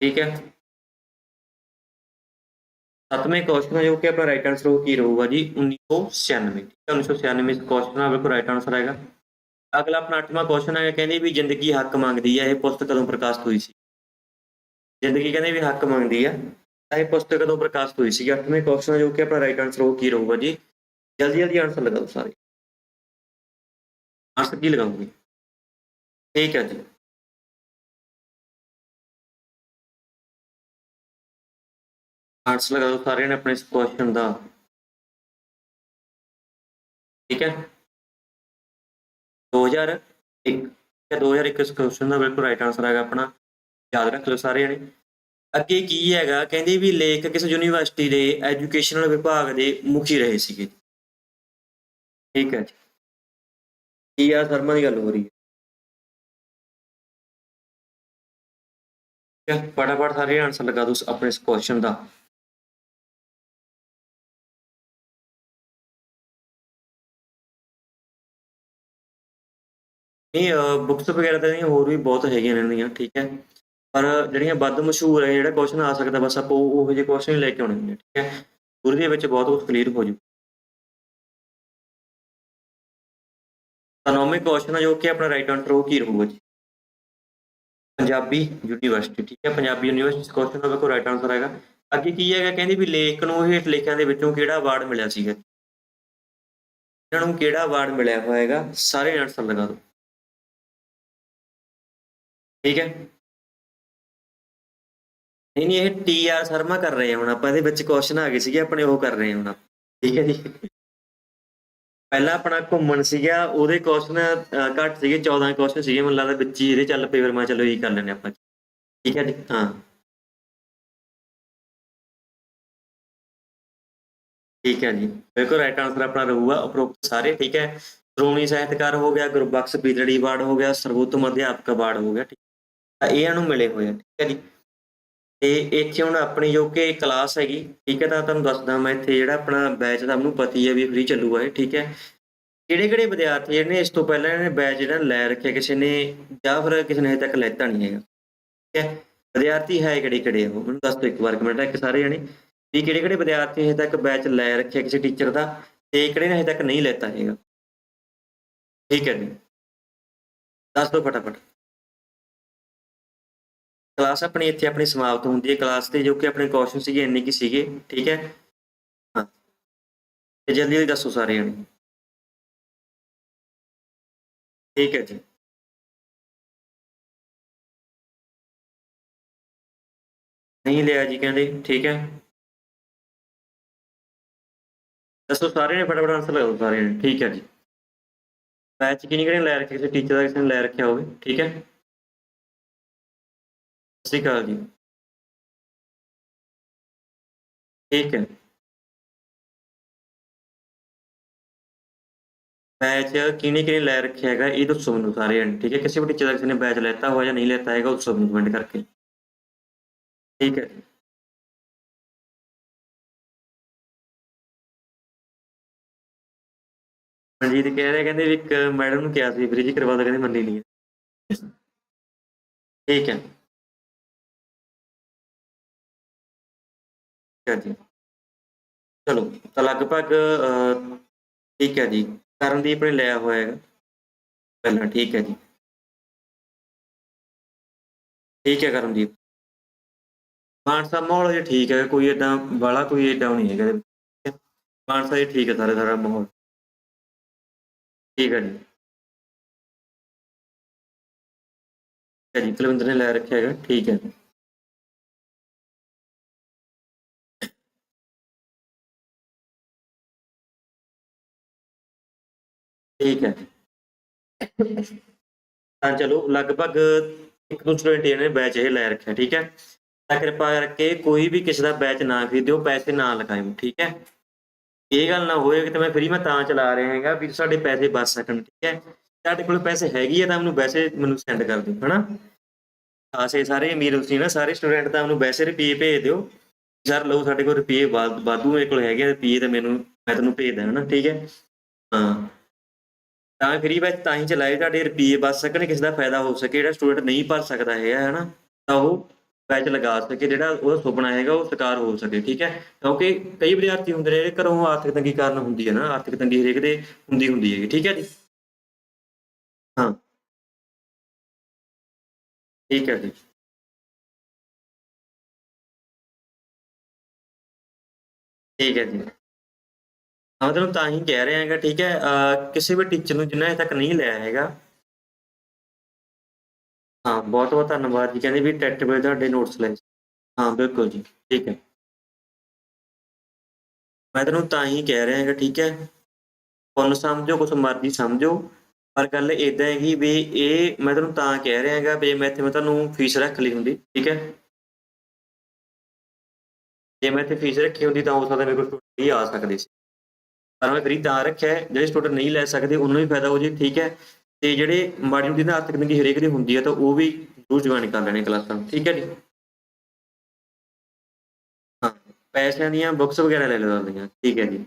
A: ਠੀਕ ਹੈ ਸੱਤਵੇਂ ਕੁਐਸਚਨ ਹੈ ਜੋ ਕਿ ਆਪਣਾ ਰਾਈਟ ਆਨਸਰ ਉਹ ਕੀ ਰਹੂਗਾ ਜੀ 1996 ਠੀਕ ਹੈ 1996 ਇਸ ਕੁਐਸਚਨ ਦਾ ਬਿਲਕੁਲ ਰਾਈਟ ਆਨਸਰ ਆਏਗਾ ਅਗਲਾ ਆਪਣਾ ਅੱਠਵਾਂ ਕੁਐਸਚਨ ਹੈ ਕਹਿੰਦੇ ਵੀ ਜ਼ਿੰਦਗੀ ਹੱਕ ਮੰਗਦੀ ਹੈ ਇਹ ਪੁਸਤਕ ਕਦੋਂ ਪ੍ਰਕਾਸ਼ਿਤ ਹੋਈ ਸੀ ਜ਼ਿੰਦਗੀ ਕਹਿੰਦੇ ਵੀ ਹੱਕ ਮੰਗਦੀ ਆ ਤਾਂ ਇਹ ਪੁਸਤਕ ਕਦੋਂ ਪ੍ਰਕਾਸ਼ਿਤ ਹੋਈ ਸੀ ਅੱਠਵੇਂ ਕੁਐਸਚਨ ਹੈ ਜੋ ਕਿ ਆਪਣਾ ਰਾਈਟ ਆਨਸਰ ਉਹ ਕੀ ਰਹੂਗਾ ਜੀ ਜਲਦੀ ਜਲਦੀ ਆਨਸਰ ਲਗਾ ਦਿਓ ਸਾਰੇ ਆਨਸਰ ਕੀ ਲਗਾਉਂਗੇ ਠੀਕ ਹੈ ਜੀ ਆਨਸਰ ਲਗਾ ਦਿਓ, ਸਾਰਿਆਂ ਨੇ ਆਪਣੇ ਇਸ ਕੁਐਸਚਨ ਦਾ। ਠੀਕ ਹੈ? 2001 ਠੀਕ ਹੈ 2001 ਇਸ ਕੁਐਸਚਨ ਦਾ ਬਿਲਕੁਲ ਰਾਈਟ ਆਨਸਰ ਹੈਗਾ ਆਪਣਾ। ਯਾਦ ਰੱਖ ਲਓ ਸਾਰਿਆਂ ਨੇ। ਅੱਗੇ ਕੀ ਹੈਗਾ, ਕਹਿੰਦੇ ਵੀ ਲੇਖ ਕਿਸ ਯੂਨੀਵਰਸਿਟੀ ਦੇ ਐਜੂਕੇਸ਼ਨਲ ਵਿਭਾਗ ਦੇ ਮੁਖੀ ਰਹੇ ਸੀਗੇ ਠੀਕ ਹੈ ਜੀ। ਕੀ ਆ ਸ਼ਰਮਾ ਦੀ ਗੱਲ ਹੋ ਰਹੀ ਹੈ? ਠੀਕ ਹੈ, ਫਟਾਫਟ ਸਾਰੇ ਆਨਸਰ ਲਗਾ ਦਿਓ ਆਪਣੇ ਇਸ ਕੁਐਸਚਨ ਦਾ। ਇਹ ਬੁੱਕਸ ਵਗੈਰਾ ਤਾਂ ਨਹੀਂ, ਹੋਰ ਵੀ ਬਹੁਤ ਹੈਗੀਆਂ ਇਹਨਾਂ ਦੀਆਂ, ਠੀਕ ਹੈ। ਪਰ ਜਿਹੜੀਆਂ ਵੱਧ ਮਸ਼ਹੂਰ ਹੈ, ਜਿਹੜਾ ਕੁਐਸਚਨ ਆ ਸਕਦਾ, ਬਸ ਆਪਾਂ ਉਹ ਉਹੋ ਜਿਹੇ ਕੁਐਸਚਨ ਲੈ ਕੇ ਆਉਣੇ ਨੇ ਠੀਕ ਹੈ। ਉਹਦੇ ਵਿੱਚ ਬਹੁਤ ਕੁਝ ਕਲੀਅਰ ਹੋ ਜੂ। ਤਾਂ ਨੌਵੇਂ ਕੁਐਸਚਨ ਹੈ ਜੋ ਕਿ ਆਪਣਾ ਰਾਈਟ ਆਨਸਰ ਉਹ ਕੀ ਰਹੂਗਾ ਜੀ? ਪੰਜਾਬੀ ਯੂਨੀਵਰਸਿਟੀ ਠੀਕ ਹੈ। ਪੰਜਾਬੀ ਯੂਨੀਵਰਸਿਟੀ ਕੁਐਸਚਨ ਦਾ ਬਿਲਕੁਲ ਰਾਈਟ ਆਨਸਰ ਹੈਗਾ। ਅੱਗੇ ਕੀ ਹੈਗਾ, ਕਹਿੰਦੀ ਵੀ ਲੇਖ ਨੂੰ ਹੇਠ ਲਿਖਿਆਂ ਦੇ ਵਿੱਚੋਂ ਕਿਹੜਾ ਅਵਾਰਡ ਮਿਲਿਆ ਸੀਗਾ? ਇਹਨਾਂ ਨੂੰ ਕਿਹੜਾ ਅਵਾਰਡ ਮਿਲਿਆ ਹੋਇਆ ਹੈਗਾ? ਸਾਰੇ ਆਨਸਰ ਲਗਾ ਦਿਓ। ਠੀਕ ਹੈ। ਨਹੀਂ ਨਹੀਂ, ਇਹ ਟੀ ਆਰ ਸ਼ਰਮਾ ਕਰ ਰਹੇ ਹੁਣ ਆਪਾਂ, ਇਹਦੇ ਵਿੱਚ ਕੁਐਸਚਨ ਆ ਗਏ ਸੀਗੇ, ਆਪਣੇ ਉਹ ਕਰ ਰਹੇ ਹਾਂ ਹੁਣ। ਠੀਕ ਹੈ ਜੀ। ਪਹਿਲਾਂ ਆਪਣਾ ਘੁੰਮਣ ਸੀਗਾ, ਉਹਦੇ ਕੁਐਸਚਨ ਘੱਟ ਸੀਗੇ 14 ਕੁਐਸਚਨ ਸੀਗੇ, ਮੈਨੂੰ ਲੱਗਦਾ ਵਿੱਚ ਹੀ ਇਹਦੇ ਚੱਲ ਪਏ, ਫਿਰ ਮੈਂ ਚਲੋ ਇਹੀ ਕਰ ਲੈਣੇ ਆਪਾਂ। ਠੀਕ ਹੈ ਜੀ, ਹਾਂ। ਠੀਕ ਹੈ ਜੀ, ਬਿਲਕੁਲ ਰਾਈਟ ਆਨਸਰ ਆਪਣਾ ਰਹੂਗਾ, ਉਪਰੋਕਤ ਸਾਰੇ, ਠੀਕ ਹੈ। ਸ਼੍ਰੋਮਣੀ ਸਾਹਿਤਕਾਰ ਹੋ ਗਿਆ, ਗੁਰਬਖਸ਼ ਬੀਦੜੀ ਅਵਾਰਡ ਹੋ ਗਿਆ ਸਰਵੋਤਮ ਅਧਿਆਪਕ ਅਵਾਰਡ ਹੋ ਗਿਆ ਠੀਕ ਤਾਂ ਇਹ ਇਹਨੂੰ ਮਿਲੇ ਹੋਏ ਆ, ਠੀਕ ਹੈ ਜੀ। ਤੇ ਇੱਥੇ ਹੁਣ ਆਪਣੀ ਜੋ ਕਿ ਕਲਾਸ ਹੈਗੀ, ਠੀਕ ਹੈ, ਤਾਂ ਤੁਹਾਨੂੰ ਦੱਸਦਾ ਮੈਂ ਇੱਥੇ ਜਿਹੜਾ ਆਪਣਾ ਬੈਚ ਦਾ ਮੈਨੂੰ ਪਤੀ ਹੈ ਵੀ ਫ੍ਰੀ ਚੱਲੂਗਾ ਇਹ, ਠੀਕ ਹੈ। ਕਿਹੜੇ ਕਿਹੜੇ ਵਿਦਿਆਰਥੀ ਜਿਹੜੇ ਨੇ, ਇਸ ਤੋਂ ਪਹਿਲਾਂ ਇਹਨੇ ਬੈਚ ਜਿਹੜਾ ਲੈ ਰੱਖਿਆ, ਕਿਸੇ ਨੇ ਜਾਂ ਫਿਰ ਕਿਸੇ ਨੇ ਹਜੇ ਤੱਕ ਲੈਤਾ ਨਹੀਂ ਹੈਗਾ, ਠੀਕ ਹੈ। ਵਿਦਿਆਰਥੀ ਹੈ ਕਿਹੜੇ ਕਿਹੜੇ ਉਹ, ਮੈਨੂੰ ਦੱਸ ਦਿਓ ਇੱਕ ਵਾਰ ਕਮੈਂਟ ਇੱਕ ਸਾਰੇ ਜਣੇ, ਵੀ ਕਿਹੜੇ ਕਿਹੜੇ ਵਿਦਿਆਰਥੀ ਹਜੇ ਤੱਕ ਬੈਚ ਲੈ ਰੱਖਿਆ ਕਿਸੇ ਟੀਚਰ ਦਾ ਤੇ ਕਿਹੜੇ ਨੇ ਹਜੇ ਤੱਕ ਨਹੀਂ ਲੈਤਾ ਹੈਗਾ। ਠੀਕ ਹੈ ਜੀ। ਦੱਸ ਦਿਓ ਫਟਾਫਟ। ਕਲਾਸ ਆਪਣੀ ਇੱਥੇ ਆਪਣੀ ਸਮਾਪਤ ਹੁੰਦੀ ਹੈ। ਕਲਾਸ ਤੇ ਜੋ ਕਿ ਆਪਣੇ ਕੁਐਸਚਨ ਸੀਗੇ, ਇੰਨੇ ਕੀ ਸੀਗੇ, ਠੀਕ ਹੈ? ਹਾਂ। ਤੇ ਜਲਦੀ ਜਲਦੀ ਦੱਸੋ ਸਾਰੇ ਜਣੇ ਠੀਕ ਹੈ ਜੀ। ਨਹੀਂ ਲਿਆ ਜੀ ਕਹਿੰਦੇ, ਠੀਕ ਹੈ? ਦੱਸੋ ਸਾਰੇ ਨੇ ਫਟਾਫਟ ਆਨਸਰ ਲਗਾਓ ਸਾਰੇ ਨੇ। ਠੀਕ ਹੈ ਜੀ। ਬੈਚ ਕਿਹਨੇ ਕਿਹਨੇ ਲੈ ਰੱਖਿਆ ਕਿਸੇ ਟੀਚਰ ਦਾ ਕਿਸੇ ਨੇ ਲੈ ਰੱਖਿਆ ਹੋਵੇ, ਠੀਕ ਹੈ? ਸ਼੍ਰੀ ਅਕਾਲ ਜੀ। ਠੀਕ ਹੈ। ਬੈਚ ਕਿਹਨੇ ਕਿਹਨੇ ਲੈ ਰੱਖਿਆ ਹੈਗਾ, ਇਹ ਦੱਸੋ ਮੈਨੂੰ ਸਾਰੇ ਜਣੇ, ਠੀਕ ਹੈ? ਕਿਸੇ ਵੀ ਟੀਚਰ ਦਾ ਕਿਸੇ ਨੇ ਬੈਚ ਲੈਤਾ ਹੋਇਆ ਜਾਂ ਨਹੀਂ ਲੈਤਾ ਹੈਗਾ, ਉਹ ਦੱਸੋ ਮੈਨੂੰ ਕਮੈਂਟ ਕਰਕੇ। ਠੀਕ ਹੈ। ਜੀ ਮਨਜੀਤ ਕਹਿ ਰਿਹਾ, ਕਹਿੰਦੇ ਵੀ ਇੱਕ ਮੈਡਮ ਨੂੰ ਕਿਹਾ ਸੀ ਫ੍ਰੀ ਜੀ, ਕਰਵਾ ਦੋ ਕਹਿੰਦੇ ਮੰਨੀ ਨਹੀਂ ਠੀਕ ਹੈ। ਹੈ ਜੀ। ਚਲੋ, ਤਾਂ ਲਗਭਗ ਠੀਕ ਹੈ ਜੀ। ਕਰਨਦੀਪ ਨੇ ਲਿਆ ਹੋਇਆ ਹੈਗਾ। ਪਹਿਲਾਂ ਠੀਕ ਹੈ ਜੀ। ਠੀਕ ਹੈ ਕਰਨਦੀਪ। ਮਾਨਸਾ ਮਾਹੌਲ ਜੇ ਠੀਕ ਹੈ। ਕੋਈ ਏਦਾਂ ਵਾਲਾ ਕੋਈ ਏਦਾਂ ਨਹੀਂ ਹੈਗਾ। ਮਾਨਸਾ ਜੀ ਠੀਕ ਹੈ ਸਾਰੇ ਸਾਰਾ ਮਾਹੌਲ। ਠੀਕ ਹੈ ਜੀ। ਠੀਕ ਜੀ, ਕੁਲਵਿੰਦਰ ਨੇ ਲੈ ਰੱਖਿਆ ਹੈਗਾ। ਠੀਕ ਹੈ ਠੀਕ ਹੈ। ਤਾਂ ਚਲੋ, ਲਗਭਗ ਇੱਕ ਦੋ ਸਟੂਡੈਂਟ ਇਹਨੇ ਬੈਚ ਇਹ ਲੈ ਰੱਖਿਆ, ਠੀਕ ਹੈ। ਤਾਂ ਕਿਰਪਾ ਕਰਕੇ ਕੋਈ ਵੀ ਕਿਸੇ ਦਾ ਬੈਚ ਨਾ ਖਰੀਦਿਓ, ਪੈਸੇ ਨਾ ਲਗਾਇਓ, ਠੀਕ ਹੈ। ਇਹ ਗੱਲ ਨਾ ਹੋਏ ਕਿ ਮੈਂ ਫ੍ਰੀ ਮੈਂ ਤਾਂ ਚਲਾ ਰਿਹਾ ਹੈਗਾ ਵੀ ਸਾਡੇ ਪੈਸੇ ਬਚ ਸਕਣ, ਠੀਕ ਹੈ। ਤੁਹਾਡੇ ਕੋਲ ਪੈਸੇ ਹੈਗੀ ਆ ਤਾਂ ਮੈਨੂੰ ਵੈਸੇ ਮੈਨੂੰ ਸੈਂਡ ਕਰ ਦਿਓ, ਹਨਾ। ਆਸੇ ਸਾਰੇ ਅਮੀਰ ਤੁਸੀਂ ਨਾ, ਸਾਰੇ ਸਟੂਡੈਂਟ ਤਾਂ ਮੈਨੂੰ ਵੈਸੇ ਰੁਪਏ ਭੇਜ ਦਿਓ। ਸਰ ਲਓ ਸਾਡੇ ਕੋਲ ਰੁਪਏ ਵਾ- ਵਾਧੂ ਮੇਰੇ ਕੋਲ ਹੈਗੇ ਆ ਰੁਪਏ ਤਾਂ ਮੈਨੂੰ ਮੈਂ ਤੁਹਾਨੂੰ ਭੇਜ ਦੇਣਾ ਠੀਕ ਹੈ। ਹਾਂ। ਤਾਂ ਫ੍ਰੀ ਬੈਚ ਤਾਂ ਹੀ ਚਲਾਏ ਤੁਹਾਡੇ ਰੁਪਏ ਬਚ ਸਕਣ, ਕਿਸੇ ਦਾ ਫਾਇਦਾ ਹੋ ਸਕੇ, ਜਿਹੜਾ ਸਟੂਡੈਂਟ ਨਹੀਂ ਭਰ ਸਕਦਾ ਹੈਗਾ ਹੈ ਨਾ ਤਾਂ ਉਹ ਬੈਚ ਲਗਾ ਸਕੇ, ਜਿਹੜਾ ਉਹਦਾ ਸੁਪਨਾ ਹੈਗਾ, ਉਹ ਸਾਕਾਰ ਹੋ ਸਕੇ, ਠੀਕ ਹੈ? ਕਿਉਂਕਿ ਕਈ ਵਿਦਿਆਰਥੀ ਹੁੰਦੇ ਨੇ, ਜਿਹੜੇ ਘਰੋਂ ਆਰਥਿਕ ਤੰਗੀ ਕਾਰਨ ਹੁੰਦੀ ਹੈ ਨਾ, ਆਰਥਿਕ ਤੰਗੀ ਹਰੇਕ ਦੇ ਹੁੰਦੀ ਹੁੰਦੀ ਹੈਗੀ, ਠੀਕ ਹੈ ਜੀ? ਹਾਂ। ਠੀਕ ਹੈ ਜੀ। ਠੀਕ ਹੈ ਜੀ। ਹਾਂ ਤੁਹਾਨੂੰ ਤਾਂ ਹੀ ਕਹਿ ਰਿਹਾ ਹੈਗਾ, ਠੀਕ ਹੈ ਕਿਸੇ ਵੀ ਟੀਚਰ ਨੂੰ ਜਿੰਨਾ ਅਜੇ ਤੱਕ ਨਹੀਂ ਲਿਆ ਹੈਗਾ। ਹਾਂ, ਬਹੁਤ ਬਹੁਤ ਧੰਨਵਾਦ ਜੀ, ਕਹਿੰਦੇ ਵੀ ਟੈਟ ਵੇ ਤੁਹਾਡੇ ਨੋਟਸ ਲਏ ਹਾਂ, ਬਿਲਕੁਲ ਜੀ, ਠੀਕ ਹੈ। ਮੈਂ ਤੁਹਾਨੂੰ ਤਾਂ ਹੀ ਕਹਿ ਰਿਹਾ ਹੈਗਾ, ਠੀਕ ਹੈ ਤੁਹਾਨੂੰ ਸਮਝੋ, ਕੁਛ ਮਰਜ਼ੀ ਸਮਝੋ, ਪਰ ਗੱਲ ਇਦਾਂ ਹੈਗੀ ਵੀ ਇਹ, ਮੈਂ ਤੁਹਾਨੂੰ ਤਾਂ ਕਹਿ ਰਿਹਾ ਹੈਗਾ ਵੀ ਮੈਂ ਇੱਥੇ ਮੈਂ ਤੁਹਾਨੂੰ ਫੀਸ ਰੱਖ ਲਈ ਹੁੰਦੀ, ਠੀਕ ਹੈ। ਜੇ ਮੈਂ ਇੱਥੇ ਫੀਸ ਰੱਖੀ ਹੁੰਦੀ ਤਾਂ ਹੋ ਸਕਦਾ ਮੇਰੇ ਕੋਲ ਸਟੂਡੈਂਟ ਹੀ ਆ ਸਕਦੇ ਸੀ। ਪਰ ਮੈਂ ਫਰੀ ਤਾਂ ਰੱਖਿਆ ਹੈ, ਜਿਹੜੇ ਸਟੂਡੈਂਟ ਨਹੀਂ ਲੈ ਸਕਦੇ ਉਹਨਾਂ ਨੂੰ ਵੀ ਫਾਇਦਾ ਹੋ ਜੇ ਠੀਕ ਹੈ? ਤੇ ਜਿਹੜੇ ਮਾੜੀ ਮੋਟੀ ਨਾ ਆਰਥਿਕ ਤੰਗੀ ਹਰੇਕ ਦੀ ਹੁੰਦੀ ਹੈ ਤਾਂ ਉਹ ਵੀ ਜ਼ਰੂਰ ਜੁਆਇਨ ਕਰ ਲੈਣੇ ਕਲਾਸਾਂ ਠੀਕ ਹੈ ਜੀ? ਹਾਂ ਪੈਸਿਆਂ ਦੀਆਂ ਬੁੱਕਸ ਵਗੈਰਾ ਲੈ ਲਓ ਆਪਦੀਆਂ ਠੀਕ ਹੈ ਜੀ।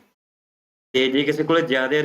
A: ਤੇ ਜੇ ਕਿਸੇ ਕੋਲ ਜ਼ਿਆਦਾ